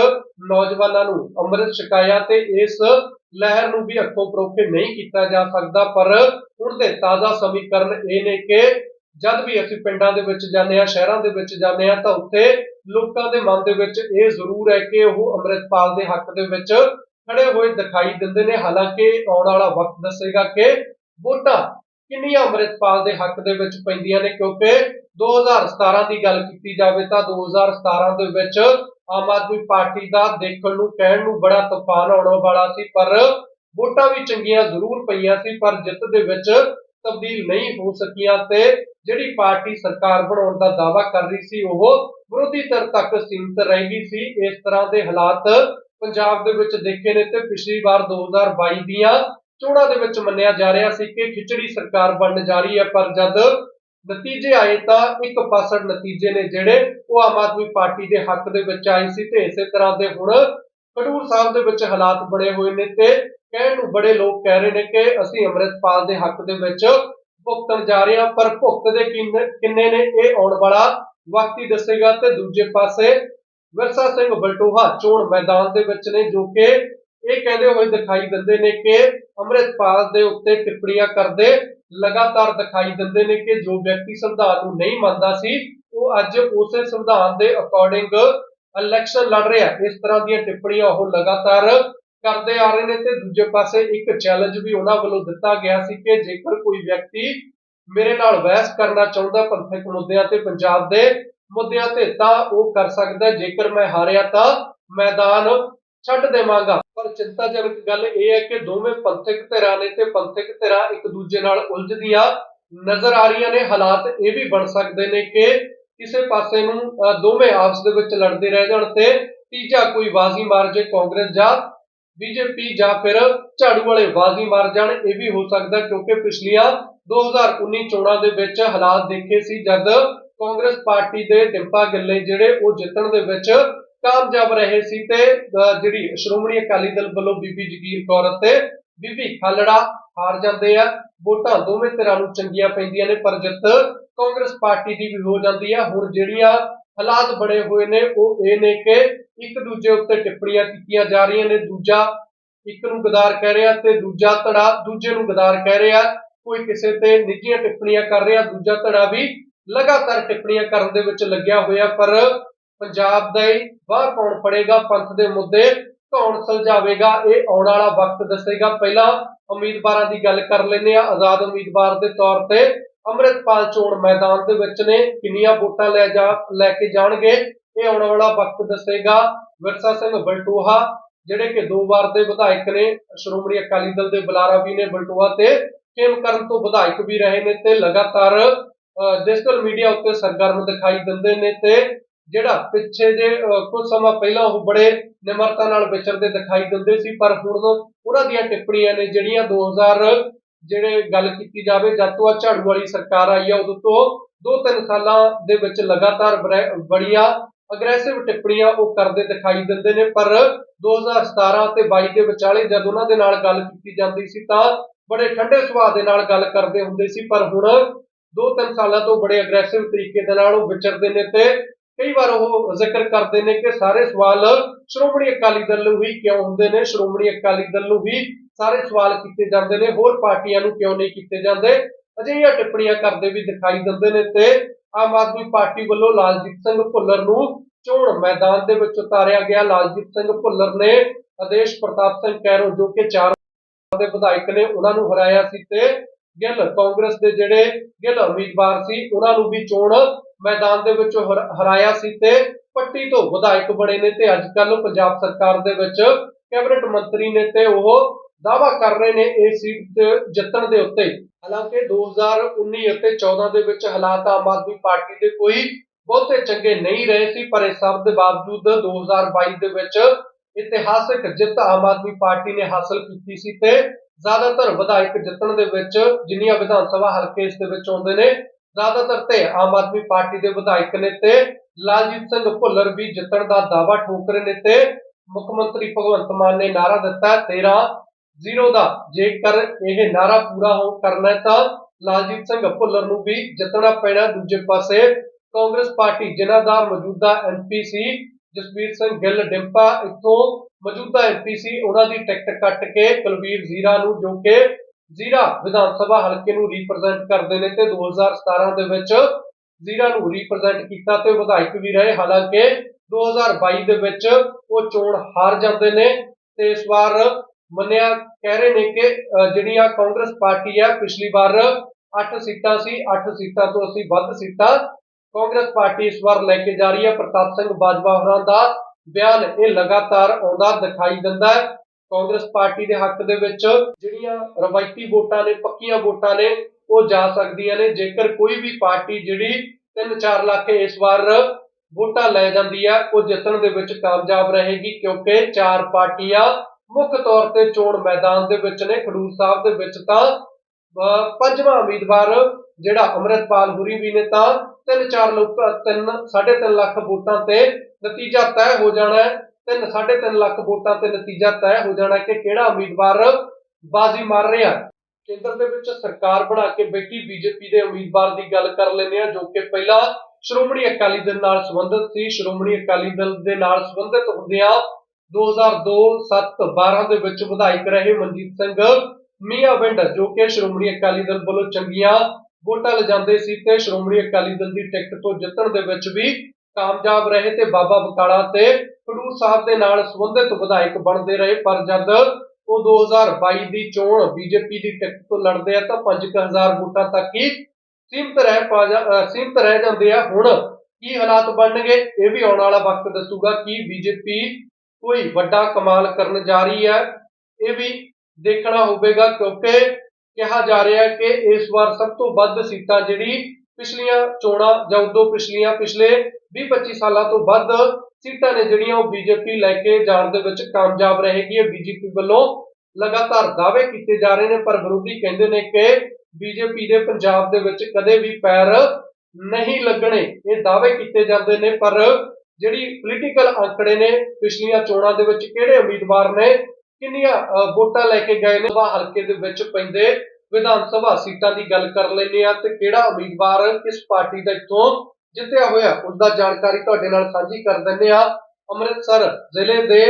ਨੌਜਵਾਨਾਂ ਨੂੰ ਅੰਮ੍ਰਿਤ ਛਕਾਇਆ ਤੇ ਇਸ ਲਹਿਰ ਨੂੰ ਵੀ ਅੱਖੋਂ ਪਰੋਖੇ ਨਹੀਂ ਕੀਤਾ ਜਾ ਸਕਦਾ, ਪਰ ਹੁਣ ਦੇ ਤਾਜ਼ਾ ਸਮੀਕਰਨ ਇਹ ਨੇ ਕਿ ਜਦ ਵੀ ਅਸੀਂ ਪਿੰਡਾਂ ਦੇ ਵਿੱਚ ਜਾਂਦੇ ਹਾਂ, ਸ਼ਹਿਰਾਂ ਦੇ ਵਿੱਚ ਜਾਂਦੇ ਹਾਂ, ਤਾਂ ਉੱਥੇ ਲੋਕਾਂ ਦੇ ਮਨ ਦੇ ਵਿੱਚ ਇਹ ਜ਼ਰੂਰ ਹੈ ਕਿ ਉਹ ਅੰਮ੍ਰਿਤਪਾਲ ਦੇ ਹੱਕ ਦੇ ਵਿੱਚ ਖੜੇ ਹੋਏ ਦਿਖਾਈ ਦਿੰਦੇ ਨੇ। ਹਾਲਾਂਕਿ ਆਉਣ ਵਾਲਾ ਵਕਤ ਦੱਸੇਗਾ ਕਿ ਵੋਟਾਂ ਕਿੰਨੀਆਂ ਅੰਮ੍ਰਿਤਪਾਲ ਦੇ ਹੱਕ ਦੇ ਵਿੱਚ ਪੈਂਦੀਆਂ ਨੇ, ਕਿਉਂਕਿ 2017 ਦੀ ਗੱਲ ਕੀਤੀ ਜਾਵੇ ਤਾਂ 2017 ਦੇ ਵਿੱਚ ਆਮ ਆਦਮੀ ਪਾਰਟੀ ਦਾ ਦੇਖਣ ਨੂੰ, ਕਹਿਣ ਨੂੰ ਬੜਾ ਤੂਫਾਨ ਆਉਣ ਵਾਲਾ ਸੀ, ਪਰ ਵੋਟਾਂ ਵੀ ਚੰਗੀਆਂ ਜ਼ਰੂਰ ਪਈਆਂ ਸੀ, ਪਰ ਜਿੱਤ ਦੇ ਵਿੱਚ ਤਬਦੀਲ ਨਹੀਂ ਹੋ ਸਕੀਆਂ ਤੇ ਜਿਹੜੀ ਪਾਰਟੀ ਸਰਕਾਰ ਬਣਾਉਣ ਦਾ ਦਾਅਵਾ ਕਰ ਰਹੀ ਸੀ, ਉਹ ਵਿਰੋਧੀ ਧਿਰ ਤੱਕ ਸੀਮਿਤ ਰਹਿ ਗਈ ਸੀ। ਇਸ ਤਰ੍ਹਾਂ ਦੇ ਹਾਲਾਤ ਪੰਜਾਬ ਦੇ ਵਿੱਚ ਦੇਖੇ ਨੇ ਤੇ ਪਿਛਲੀ ਵਾਰ 2022 ਦੀਆਂ ਚੋਣਾਂ ਦੇ ਵਿੱਚ ਮੰਨਿਆ ਜਾ ਰਿਹਾ ਸੀ ਕਿ ਖਿਚੜੀ ਸਰਕਾਰ ਬਣਨ ਜਾ ਰਹੀ ਹੈ, ਪਰ ਜਦ ਨਤੀਜੇ ਆਏ ਤਾਂ ਇੱਕ ਪਾਸੜ ਨਤੀਜੇ ਨੇ ਜਿਹੜੇ ਉਹ ਆਮ ਆਦਮੀ ਪਾਰਟੀ ਦੇ ਹੱਕ ਦੇ ਵਿੱਚ ਆਏ ਸੀ ਤੇ ਇਸੇ ਤਰ੍ਹਾਂ ਦੇ ਹੁਣ ਖਡੂਰ ਸਾਹਿਬ ਦੇ ਵਿੱਚ ਹਾਲਾਤ ਬਣੇ ਹੋਏ ਨੇ ਤੇ ਕਹਿਣ ਨੂੰ ਬੜੇ ਲੋਕ ਕਹਿ ਰਹੇ ਨੇ ਕਿ ਅਸੀਂ ਅੰਮ੍ਰਿਤਪਾਲ ਦੇ ਹੱਕ ਦੇ ਵਿੱਚ ਭੁਗਤਣ ਜਾ ਰਹੇ ਹਾਂ, ਪਰ ਭੁਗਤ ਕਿੰਨੇ ਨੇ ਇਹ ਆਉਣ ਵਾਲਾ ਵਕਤ ਹੀ ਦੱਸੇਗਾ ਤੇ ਦੂਜੇ ਪਾਸੇ ਵਿਰਸਾ ਸਿੰਘ ਬਲਟੋਹਾ ਚੋਣ ਮੈਦਾਨ ਦੇ ਵਿੱਚ ਨੇ, ਜੋ ਕਿ ਇਹ ਕਹਿੰਦੇ ਹੋਏ ਦਿਖਾਈ ਦਿੰਦੇ ਨੇ ਕਿ ਅੰਮ੍ਰਿਤਪਾਲ ਦੇ ਉੱਤੇ ਟਿੱਪਣੀਆਂ ਕਰਦੇ ਲਗਾਤਾਰ ਦਿਖਾਈ ਦਿੰਦੇ ਨੇ ਕਿ ਜੋ ਵਿਅਕਤੀ ਸੰਵਿਧਾਨ ਨੂੰ ਨਹੀਂ ਮੰਨਦਾ ਸੀ, ਉਹ ਅੱਜ ਉਸੇ ਸੰਵਿਧਾਨ ਦੇ ਅਕੋਰਡਿੰਗ ਇਲੈਕਸ਼ਨ ਲੜ ਰਿਹਾ। ਇਸ ਤਰ੍ਹਾਂ ਦੀਆਂ ਟਿੱਪਣੀਆਂ ਉਹ ਲਗਾਤਾਰ ਕਰਦੇ ਆ ਰਹੇ ਨੇ ਤੇ ਦੂਜੇ ਪਾਸੇ ਇੱਕ ਚੈਲੰਜ ਵੀ ਉਹਨਾਂ ਵੱਲੋਂ ਦਿੱਤਾ ਗਿਆ ਸੀ ਕਿ ਜੇਕਰ ਕੋਈ ਵਿਅਕਤੀ ਮੇਰੇ ਨਾਲ ਬਹਿਸ ਕਰਨਾ ਚਾਹੁੰਦਾ ਪੰਥਕ ਮੁੱਦਿਆਂ ਤੇ, ਪੰਜਾਬ ਦੇ ਮੁੱਦਿਆਂ ਤੇ, ਤਾਂ ਉਹ ਕਰ ਸਕਦਾ ਜੇਕਰ ਮੈਂ ਹਾਰਿਆ ਤਾਂ ਮੈਦਾਨ ਛੱਡ ਦੇਵਾਂਗਾ। ਪਰ ਚਿੰਤਾਜਨਕ ਗੱਲ ਇਹ ਹੈ ਕਿ ਦੋਵੇਂ ਪੰਥਕ ਧਿਰਾਂ ਨੇ ਤੇ ਪੰਥਕ ਧਿਰਾਂ ਇੱਕ ਦੂਜੇ ਨਾਲ ਉਲਝਦੀਆਂ ਨਜ਼ਰ ਆ ਰਹੀਆਂ ਨੇ। ਹਾਲਾਤ ਇਹ ਵੀ ਬਣ ਸਕਦੇ ਨੇ ਕਿ ਕਿਸੇ ਪਾਸੇ ਨੂੰ ਦੋਵੇਂ ਆਪਸ ਦੇ ਵਿੱਚ ਲੜਦੇ ਰਹਿ ਜਾਣ ਤੇ ਤੀਜਾ ਕੋਈ ਬਾਜ਼ੀ ਮਾਰ ਜੇ ਕਾਂਗਰਸ ਜਾਂ ਬੀਜੇਪੀ ਜਾਂ ਫਿਰ ਝਾੜੂ ਵਾਲੇ ਬਾਜ਼ੀ ਮਾਰ ਜਾਣ, ਇਹ ਵੀ ਹੋ ਸਕਦਾ ਕਿਉਂਕਿ ਪਿਛਲੀਆਂ 2019 ਚੋਣਾਂ ਦੇ ਵਿੱਚ ਹਾਲਾਤ ਦੇਖੇ ਸੀ, ਜਦ ਕਾਂਗਰਸ ਪਾਰਟੀ ਦੇ ਡਿੰਪਾ ਗਿੱਲੇ ਜਿਹੜੇ ਉਹ ਜਿੱਤਣ ਦੇ ਵਿੱਚ ਕਾਮਯਾਬ ਰਹੇ ਸੀ ਤੇ ਜਿਹੜੀ ਸ਼੍ਰੋਮਣੀ ਅਕਾਲੀ ਦਲ ਵੱਲੋਂ ਬੀਬੀ ਜਗੀਰ ਕੌਰ ਅਤੇ ਬੀਬੀ ਖਾਲੜਾ ਹਾਰ ਜਾਂਦੇ ਆ, ਵੋਟਾਂ ਦੋਵੇਂ ਧਿਰਾਂ ਨੂੰ ਚੰਗੀਆਂ ਪੈਂਦੀਆਂ ਨੇ, ਪਰ ਜਿੱਤ ਕਾਂਗਰਸ ਪਾਰਟੀ ਦੀ ਵੀ ਹੋ ਜਾਂਦੀ ਆ। ਹੁਣ ਜਿਹੜੀਆਂ ਹਾਲਾਤ ਬਣੇ ਹੋਏ ਨੇ, ਉਹ ਇਹ ਨੇ ਕਿ ਇੱਕ ਦੂਜੇ ਉੱਤੇ ਟਿੱਪਣੀਆਂ ਕੀਤੀਆਂ ਜਾ ਰਹੀਆਂ ਨੇ। ਦੂਜਾ ਇੱਕ ਨੂੰ ਗਦਾਰ ਕਹਿ ਰਿਹਾ ਤੇ ਦੂਜਾ ਧੜਾ ਦੂਜੇ ਨੂੰ ਗਦਾਰ ਕਹਿ ਰਿਹਾ। ਕੋਈ ਕਿਸੇ ਤੇ ਨਿੱਜੀਆਂ ਟਿੱਪਣੀਆਂ ਕਰ ਰਿਹਾ। ਦੂਜਾ ਧੜਾ ਵੀ ਲਗਾਤਾਰ ਟਿੱਪਣੀਆਂ ਕਰਨ ਦੇ ਵਿੱਚ ਲੱਗਿਆ ਹੋਇਆ। ਪਰ ਪੰਜਾਬ ਦਾ ਹੀ ਬਾਹਰ ਕੌਣ ਫੜੇਗਾ? ਪੰਥ ਦੇ ਮੁੱਦੇ ਕੌਣ ਸੁਲਝਾਵੇਗਾ? ਇਹ ਆਉਣ ਵਾਲਾ ਵਕਤ ਦੱਸੇਗਾ। ਪਹਿਲਾਂ ਉਮੀਦਵਾਰਾਂ ਦੀ ਗੱਲ ਕਰ ਲੈਂਦੇ ਆ ਆਜ਼ਾਦ ਉਮੀਦਵਾਰ ਦੇ ਤੌਰ ਤੇ ਅੰਮ੍ਰਿਤਪਾਲ ਚੋਣ ਮੈਦਾਨ ਦੇ ਵਿੱਚ ਨੇ। ਕਿੰਨੀਆਂ ਵੋਟਾਂ ਲੈ ਜਾ, ਲੈ ਕੇ ਜਾਣਗੇ? ਇਹ ਆਉਣ ਵਾਲਾ ਵਕਤ ਦੱਸੇਗਾ। ਵਿਰਸਾ ਸਿੰਘ ਬਲਟੂਹਾ, ਜਿਹੜੇ ਕਿ ਦੋ ਵਾਰ ਦੇ ਵਿਧਾਇਕ ਨੇ, ਸ਼੍ਰੋਮਣੀ ਅਕਾਲੀ ਦਲ ਦੇ ਬੁਲਾਰਾ ਵੀ ਨੇ ਬਲਟੋਹਾ ਤੇ ਖੇਮ ਕਰਨ ਤੋਂ ਵਿਧਾਇਕ ਵੀ ਰਹੇ ਨੇ ਤੇ ਲਗਾਤਾਰ ਡਿਜੀਟਲ ਮੀਡੀਆ ਉੱਤੇ ਸਰਗਰਮ ਦਿਖਾਈ ਦਿੰਦੇ ਨੇ ਤੇ ਜਿਹੜਾ ਪਿੱਛੇ ਜੇ ਕੁਝ ਸਮਾਂ ਪਹਿਲਾਂ ਉਹ ਬੜੇ ਨਿਮਰਤਾ ਨਾਲ ਵਿਚਰਦੇ ਦਿਖਾਈ ਦਿੰਦੇ ਸੀ, ਪਰ ਹੁਣ ਉਹਨਾਂ ਦੀਆਂ ਟਿੱਪਣੀਆਂ ਨੇ, ਜਿਹੜੀਆਂ 2000 ਜਿਹੜੇ ਗੱਲ ਕੀਤੀ ਜਾਵੇ, ਜਦ ਤੋਂ ਆ ਝਾੜੂ ਵਾਲੀ ਸਰਕਾਰ ਆਈ ਆ, ਉਦੋਂ ਤੋਂ ਦੋ ਤਿੰਨ ਸਾਲਾਂ ਦੇ ਵਿੱਚ ਲਗਾਤਾਰ ਬੜੀਆਂ ਅਗਰੈਸਿਵ ਟਿੱਪਣੀਆਂ ਉਹ ਕਰਦੇ ਦਿਖਾਈ ਦਿੰਦੇ ਨੇ, ਪਰ 2017 ਤੇ 22 ਦੇ ਵਿਚਾਲੇ ਜਦ ਉਹਨਾਂ ਦੇ ਨਾਲ ਗੱਲ ਕੀਤੀ ਜਾਂਦੀ ਸੀ ਤਾਂ ਬੜੇ ਠੰਡੇ ਸੁਭਾਅ ਦੇ ਨਾਲ ਗੱਲ ਕਰਦੇ ਹੁੰਦੇ ਸੀ, ਪਰ ਹੁਣ ਦੋ ਤਿੰਨ ਸਾਲਾਂ ਤੋਂ ਬੜੇ ਅਗਰੈਸਿਵ ਤਰੀਕੇ ਦੇ ਨਾਲ ਉਹ ਵਿਚਰਦੇ ਨੇ ਤੇ ਕਈ ਵਾਰ ਉਹ ਜ਼ਿਕਰ ਕਰਦੇ ਨੇ ਕਿ ਸਾਰੇ ਸਵਾਲ ਸ਼੍ਰੋਮਣੀ ਅਕਾਲੀ ਦਲ ਨੂੰ ਹੀ ਕਿਉਂ ਹੁੰਦੇ ਨੇ, ਸ਼੍ਰੋਮਣੀ ਅਕਾਲੀ ਦਲ ਨੂੰ ਵੀ ਸਾਰੇ ਸਵਾਲ ਕੀਤੇ ਜਾਂਦੇ ਨੇ, ਹੋਰ ਪਾਰਟੀਆਂ ਨੂੰ ਕਿਉਂ ਨਹੀਂ ਕੀਤੇ ਜਾਂਦੇ? ਅਜਿਹੀਆਂ ਟਿੱਪਣੀਆਂ ਕਰਦੇ ਵੀ ਦਿਖਾਈ ਦਿੰਦੇ ਨੇ ਤੇ ਆਮ ਆਦਮੀ ਪਾਰਟੀ ਵੱਲੋਂ ਲਾਲਜੀਤ ਸਿੰਘ ਭੁੱਲਰ ਨੂੰ ਚੋਣ ਮੈਦਾਨ ਦੇ ਵਿੱਚ ਉਤਾਰਿਆ ਗਿਆ। ਲਾਲਜੀਤ ਸਿੰਘ ਭੁੱਲਰ ਨੇ ਆਦੇਸ਼ ਪ੍ਰਤਾਪ ਸਿੰਘ ਕੈਰੋ ਜੋ ਕਿ ਚਾਰ ਦੇ ਵਿਧਾਇਕ ਨੇ, ਉਹਨਾਂ ਨੂੰ ਹਰਾਇਆ ਸੀ ਤੇ ਗਿੱਲ ਕਾਂਗਰਸ ਦੇ ਜਿਹੜੇ ਗਿੱਲ ਉਮੀਦਵਾਰ ਸੀ, ਉਹਨਾਂ ਨੂੰ ਵੀ ਚੋਣ ਮੈਦਾਨ ਦੇ ਵਿੱਚ ਹਰ- ਹਰਾਇਆ ਸੀ ਤੇ ਪੱਟੀ ਤੋਂ ਵਿਧਾਇਕ ਬਣੇ ਨੇ ਤੇ ਅੱਜ ਕੱਲ ਪੰਜਾਬ ਸਰਕਾਰ ਦੇ ਵਿੱਚ ਕੈਬਨਿਟ ਮੰਤਰੀ ਨੇ ਤੇ ਉਹ ਦਾਵਾ ਕਰ ਰਹੇ ਨੇ ਇਸ ਸੀਟ ਜਿੱਤਣ ਦੇ ਉੱਤੇ। ਹਾਲਾਂਕਿ 2019 ਅਤੇ 14 ਦੇ ਵਿੱਚ ਹਾਲਾਤ ਆਮ ਆਦਮੀ ਪਾਰਟੀ ਦੇ ਕੋਈ ਬਹੁਤੇ ਚੰਗੇ ਨਹੀਂ ਰਹੇ ਸੀ, ਪਰ ਇਸ ਸਭ ਦੇ ਬਾਵਜੂਦ 2022 ਦੇ ਵਿੱਚ ਇਤਿਹਾਸਕ ਜਿੱਤ ਆਮ ਆਦਮੀ ਪਾਰਟੀ ਨੇ ਹਾਸਲ ਕੀਤੀ ਸੀ ਤੇ ਜ਼ਿਆਦਾਤਰ ਵਿਧਾਇਕ ਜਿੱਤਣ ਦੇ ਵਿੱਚ ਜਿੰਨੀਆਂ ਵਿਧਾਨ ਸਭਾ ਹਲਕੇ ਇਸ ਦੇ ਵਿੱਚ ਆਉਂਦੇ ਨੇ, ਜ਼ਿਆਦਾਤਰ ਤੇ ਆਮ ਆਦਮੀ ਪਾਰਟੀ ਦੇ ਵਿਧਾਇਕ ਨੇ ਤੇ ਲਾਲਜੀਤ ਸਿੰਘ ਭੁੱਲਰ ਵੀ ਜਿੱਤਣ ਦਾ ਦਾਅਵਾ ਠੋਕ ਰਹੇ ਨੇ ਤੇ ਮੁੱਖ ਮੰਤਰੀ ਭਗਵੰਤ ਮਾਨ ਨੇ ਨਾਰਾ ਦਿੱਤਾ 13 ਜ਼ੀਰੋ ਦਾ। ਜੇਕਰ ਇਹ ਨਾਰਾ ਪੂਰਾ ਹੋ ਕਰਨਾ ਤਾਂ ਲਾਲਜੀਤ ਸਿੰਘ ਭੁੱਲਰ ਨੂੰ ਵੀ ਜਿੱਤਣਾ ਪੈਣਾ ਦੂਜੇ ਪਾਸੇ। ਕਾਂਗਰਸ ਪਾਰਟੀ ਜਿਨ੍ਹਾਂ ਦਾ ਮੌਜੂਦਾ ਐਮਪੀ ਸੀ, ਜਸਵੀਰ ਸਿੰਘ ਗਿੱਲ ਡਿੰਪਾ ਇੱਥੋਂ ਮੌਜੂਦਾ ਐਮਪੀ ਸੀ, ਉਹਨਾਂ ਦੀ ਟਿਕਟ ਕੱਟ ਕੇ ਕੁਲਵੀਰ ਜ਼ੀਰਾ ਨੂੰ ਜੋ ਕਿ ਜ਼ੀਰਾ ਵਿਧਾਨ ਸਭਾ ਹਲਕੇ ਨੂੰ ਰਿਪਰੈਜ਼ੈਂਟ ਕਰਦੇ ਨੇ ਤੇ 2017 ਦੇ ਵਿੱਚ ਜ਼ੀਰਾ ਨੂੰ ਰਿਪਰੈਜ਼ੈਂਟ ਕੀਤਾ ਤੇ ਵਿਧਾਇਕ ਵੀ ਰਹੇ। ਹਾਲਾਂਕਿ 2022 ਦੇ ਵਿੱਚ ਉਹ ਚੋਣ ਹਾਰ ਜਾਂਦੇ ਨੇ ਤੇ ਇਸ ਵਾਰ ਮੰਨਿਆ ਕਹਿ ਰਹੇ ਨੇ ਕਿ ਅਹ, ਜਿਹੜੀਆਂ ਕਾਂਗਰਸ ਪਾਰਟੀ ਹੈ ਪਿਛਲੀ ਵਾਰ 8 ਸੀਟਾਂ ਸੀ 8 ਸੀਟਾਂ ਤੋਂ ਅਸੀਂ ਵੱਧ ਸੀਟਾਂ ਕਾਂਗਰਸ ਪਾਰਟੀ ਇਸ ਵਾਰ ਲੈ ਕੇ ਜਾ ਰਹੀ ਹੈ ਪ੍ਰਤਾਪ ਸਿੰਘ ਬਾਜਵਾ ਹੋਰਾਂ ਦਾ ਬਿਆਨ ਇਹ ਲਗਾਤਾਰ ਆਉਂਦਾ ਦਿਖਾਈ ਦਿੰਦਾ ਹੈ। ਕਾਂਗਰਸ ਪਾਰਟੀ ਦੇ ਹੱਕ ਦੇ ਵਿੱਚ ਜਿਹੜੀਆਂ ਰਵਾਇਤੀ ਵੋਟਾਂ ਨੇ ਪੱਕੀਆਂ ਵੋਟਾਂ ਨੇ ਉਹ ਜਾ ਸਕਦੀਆਂ ਨੇ। ਜੇਕਰ ਕੋਈ ਵੀ ਪਾਰਟੀ ਜਿਹੜੀ 3-4 ਲੱਖ ਇਸ ਵਾਰ ਵੋਟਾਂ ਲੈ ਜਾਂਦੀ ਹੈ ਉਹ ਜਿੱਤਣ ਦੇ ਵਿੱਚ ਕਾਮਯਾਬ ਰਹੇਗੀ ਕਿਉਂਕਿ ਚਾਰ ਪਾਰਟੀਆਂ ਮੁੱਖ ਤੌਰ ਤੇ ਚੋਣ ਮੈਦਾਨ ਦੇ ਵਿੱਚ ਨੇ, ਖਡੂਰ ਸਾਹਿਬ ਦੇ ਵਿੱਚ ਤਾਂ ਪੰਜਵਾਂ ਉਮੀਦਵਾਰ ਜਿਹੜਾ ਅੰਮ੍ਰਿਤਪਾਲ ਹੁਰੀ ਵੀ ਨੇ ਤਾਂ, ਤਿੰਨ ਚਾਰ ਲੋਕ ਤਿੰਨ 3.5 ਲੱਖ ਵੋਟਾਂ ਤੇ ਨਤੀਜਾ ਤੈਅ ਹੋ ਜਾਣਾ ਹੈ। ਤਿੰਨ 3.5 ਲੱਖ ਵੋਟਾਂ ਤੇ ਨਤੀਜਾ ਤੈਅ ਹੋ ਜਾਣਾ ਕਿ ਕਿਹੜਾ ਉਮੀਦਵਾਰ ਬਾਜ਼ੀ ਮਾਰ ਰਿਹਾ ਕੇਂਦਰ ਦੇ ਵਿੱਚ ਸਰਕਾਰ ਬਣਾ ਕੇ ਬੈਠੀ ਬੀਜੇਪੀ ਦੇ ਉਮੀਦਵਾਰ ਦੀ ਗੱਲ ਕਰ ਲੈਂਦੇ ਆ ਜੋ ਕਿ ਪਹਿਲਾਂ ਸ਼੍ਰੋਮਣੀ ਅਕਾਲੀ ਦਲ ਨਾਲ ਸੰਬੰਧਿਤ ਸੀ। ਸ਼੍ਰੋਮਣੀ ਅਕਾਲੀ ਦਲ ਦੇ ਨਾਲ ਸੰਬੰਧਿਤ ਹੁੰਦਿਆਂ 2002 7 12 ਦੇ ਵਿੱਚ ਵਿਧਾਇਕ ਰਹੇ ਮਨਜੀਤ ਸਿੰਘ ਮੀਆਂ ਜੋ ਕਿ ਸ਼੍ਰੋਮਣੀ ਅਕਾਲੀ ਦਲ ਵੱਲੋਂ ਚੰਗੀਆਂ ਵੋਟਾਂ ਲਿਜਾਂਦੇ ਸੀ ਤੇ ਸ਼੍ਰੋਮਣੀ ਅਕਾਲੀ ਦਲ ਦੀ ਟਿਕਟ ਤੋਂ ਜਿੱਤਣ ਦੇ ਵਿੱਚ ਵੀ ਕਾਮਯਾਬ ਰਹੇ ਤੇ ਬਾਬਾ ਬਕਾਲਾ ਤੇ ਖਡੂਰ ਸਾਹਿਬ ਦੇ ਨਾਲ ਸੰਬੰਧਿਤ ਵਿਧਾਇਕ ਬਣਦੇ ਰਹੇ। ਪਰ ਜਦ ਉਹ 2022 ਦੀ ਚੋਣ ਬੀਜੇਪੀ ਦੀ ਟਿਕਟ ਤੋਂ ਲੜਦੇ ਆ ਤਾਂ 5000 ਵੋਟਾਂ ਤੱਕ ਹੀ ਸੀਮਤ ਰਹਿ ਪਾ ਜਾ- ਸੀਮਤ ਰਹਿ ਜਾਂਦੇ ਆ। ਹੁਣ ਕੀ ਹਾਲਾਤ ਬਣਨਗੇ, ਇਹ ਵੀ ਆਉਣ ਵਾਲਾ ਵਕਤ ਦੱਸੂਗਾ ਕਿ ਬੀਜੇਪੀ ਕੋਈ ਵੱਡਾ ਕਮਾਲ ਕਰਨ ਜਾ ਰਹੀ ਹੈ, ਇਹ ਵੀ ਦੇਖਣਾ ਹੋਵੇਗਾ ਕਿਉਂਕਿ ਕਿਹਾ ਜਾ ਰਿਹਾ ਹੈ ਕਿ ਇਸ ਵਾਰ ਸਭ ਤੋਂ ਵੱਧ ਸੀਟਾਂ ਜਿਹੜੀ ਪਿਛਲੀਆਂ ਚੋਣਾਂ ਜਾਂ ਉਦੋਂ ਪਿਛਲੀਆਂ, ਪਿਛਲੇ 20-25 ਸਾਲਾਂ ਤੋਂ ਵੱਧ ਸੀਟਾਂ ਨੇ ਜਿਹੜੀਆਂ ਉਹ ਬੀਜੇਪੀ ਲੈ ਕੇ ਜਾਣ ਦੇ ਵਿੱਚ ਕਾਮਯਾਬ ਰਹੇਗੀ। ਇਹ ਬੀਜੇਪੀ ਵੱਲੋਂ ਲਗਾਤਾਰ ਦਾਅਵੇ ਕੀਤੇ ਜਾ ਰਹੇ ਨੇ, ਪਰ ਵਿਰੋਧੀ ਕਹਿੰਦੇ ਨੇ ਕਿ ਬੀਜੇਪੀ ਦੇ ਪੰਜਾਬ ਦੇ ਵਿੱਚ ਕਦੇ ਵੀ ਪੈਰ ਨਹੀਂ ਲੱਗਣੇ। ਇਹ ਦਾਅਵੇ ਕੀਤੇ ਜਾਂਦੇ ਨੇ, ਪਰ ਜਿਹੜੀ ਪੋਲੀਟੀਕਲ ਅੰਕੜੇ ਨੇ, ਪਿਛਲੀਆਂ ਚੋਣਾਂ ਦੇ ਵਿੱਚ ਕਿਹੜੇ ਉਮੀਦਵਾਰ ਨੇ, ਕਿੰਨੀਆਂ ਵੋਟਾਂ ਲੈ ਕੇ ਗਏ ਨੇ, ਸਭਾ ਹਲਕੇ ਦੇ ਵਿੱਚ ਪੈਂਦੇ ਵਿਧਾਨ ਸਭਾ ਸੀਟਾਂ ਦੀ ਗੱਲ ਕਰ ਲੈਂਦੇ ਆ ਤੇ ਕਿਹੜਾ ਉਮੀਦਵਾਰ ਕਿਸ ਪਾਰਟੀ ਦਾ ਇੱਥੋਂ ਜਿੱਤਿਆ ਹੋਇਆ ਉਸ ਦਾ ਜਾਣਕਾਰੀ ਤੁਹਾਡੇ ਨਾਲ ਸਾਂਝੀ ਕਰ ਦਿੰਦੇ ਆ ਅੰਮ੍ਰਿਤਸਰ ਜ਼ਿਲ੍ਹੇ ਦੇ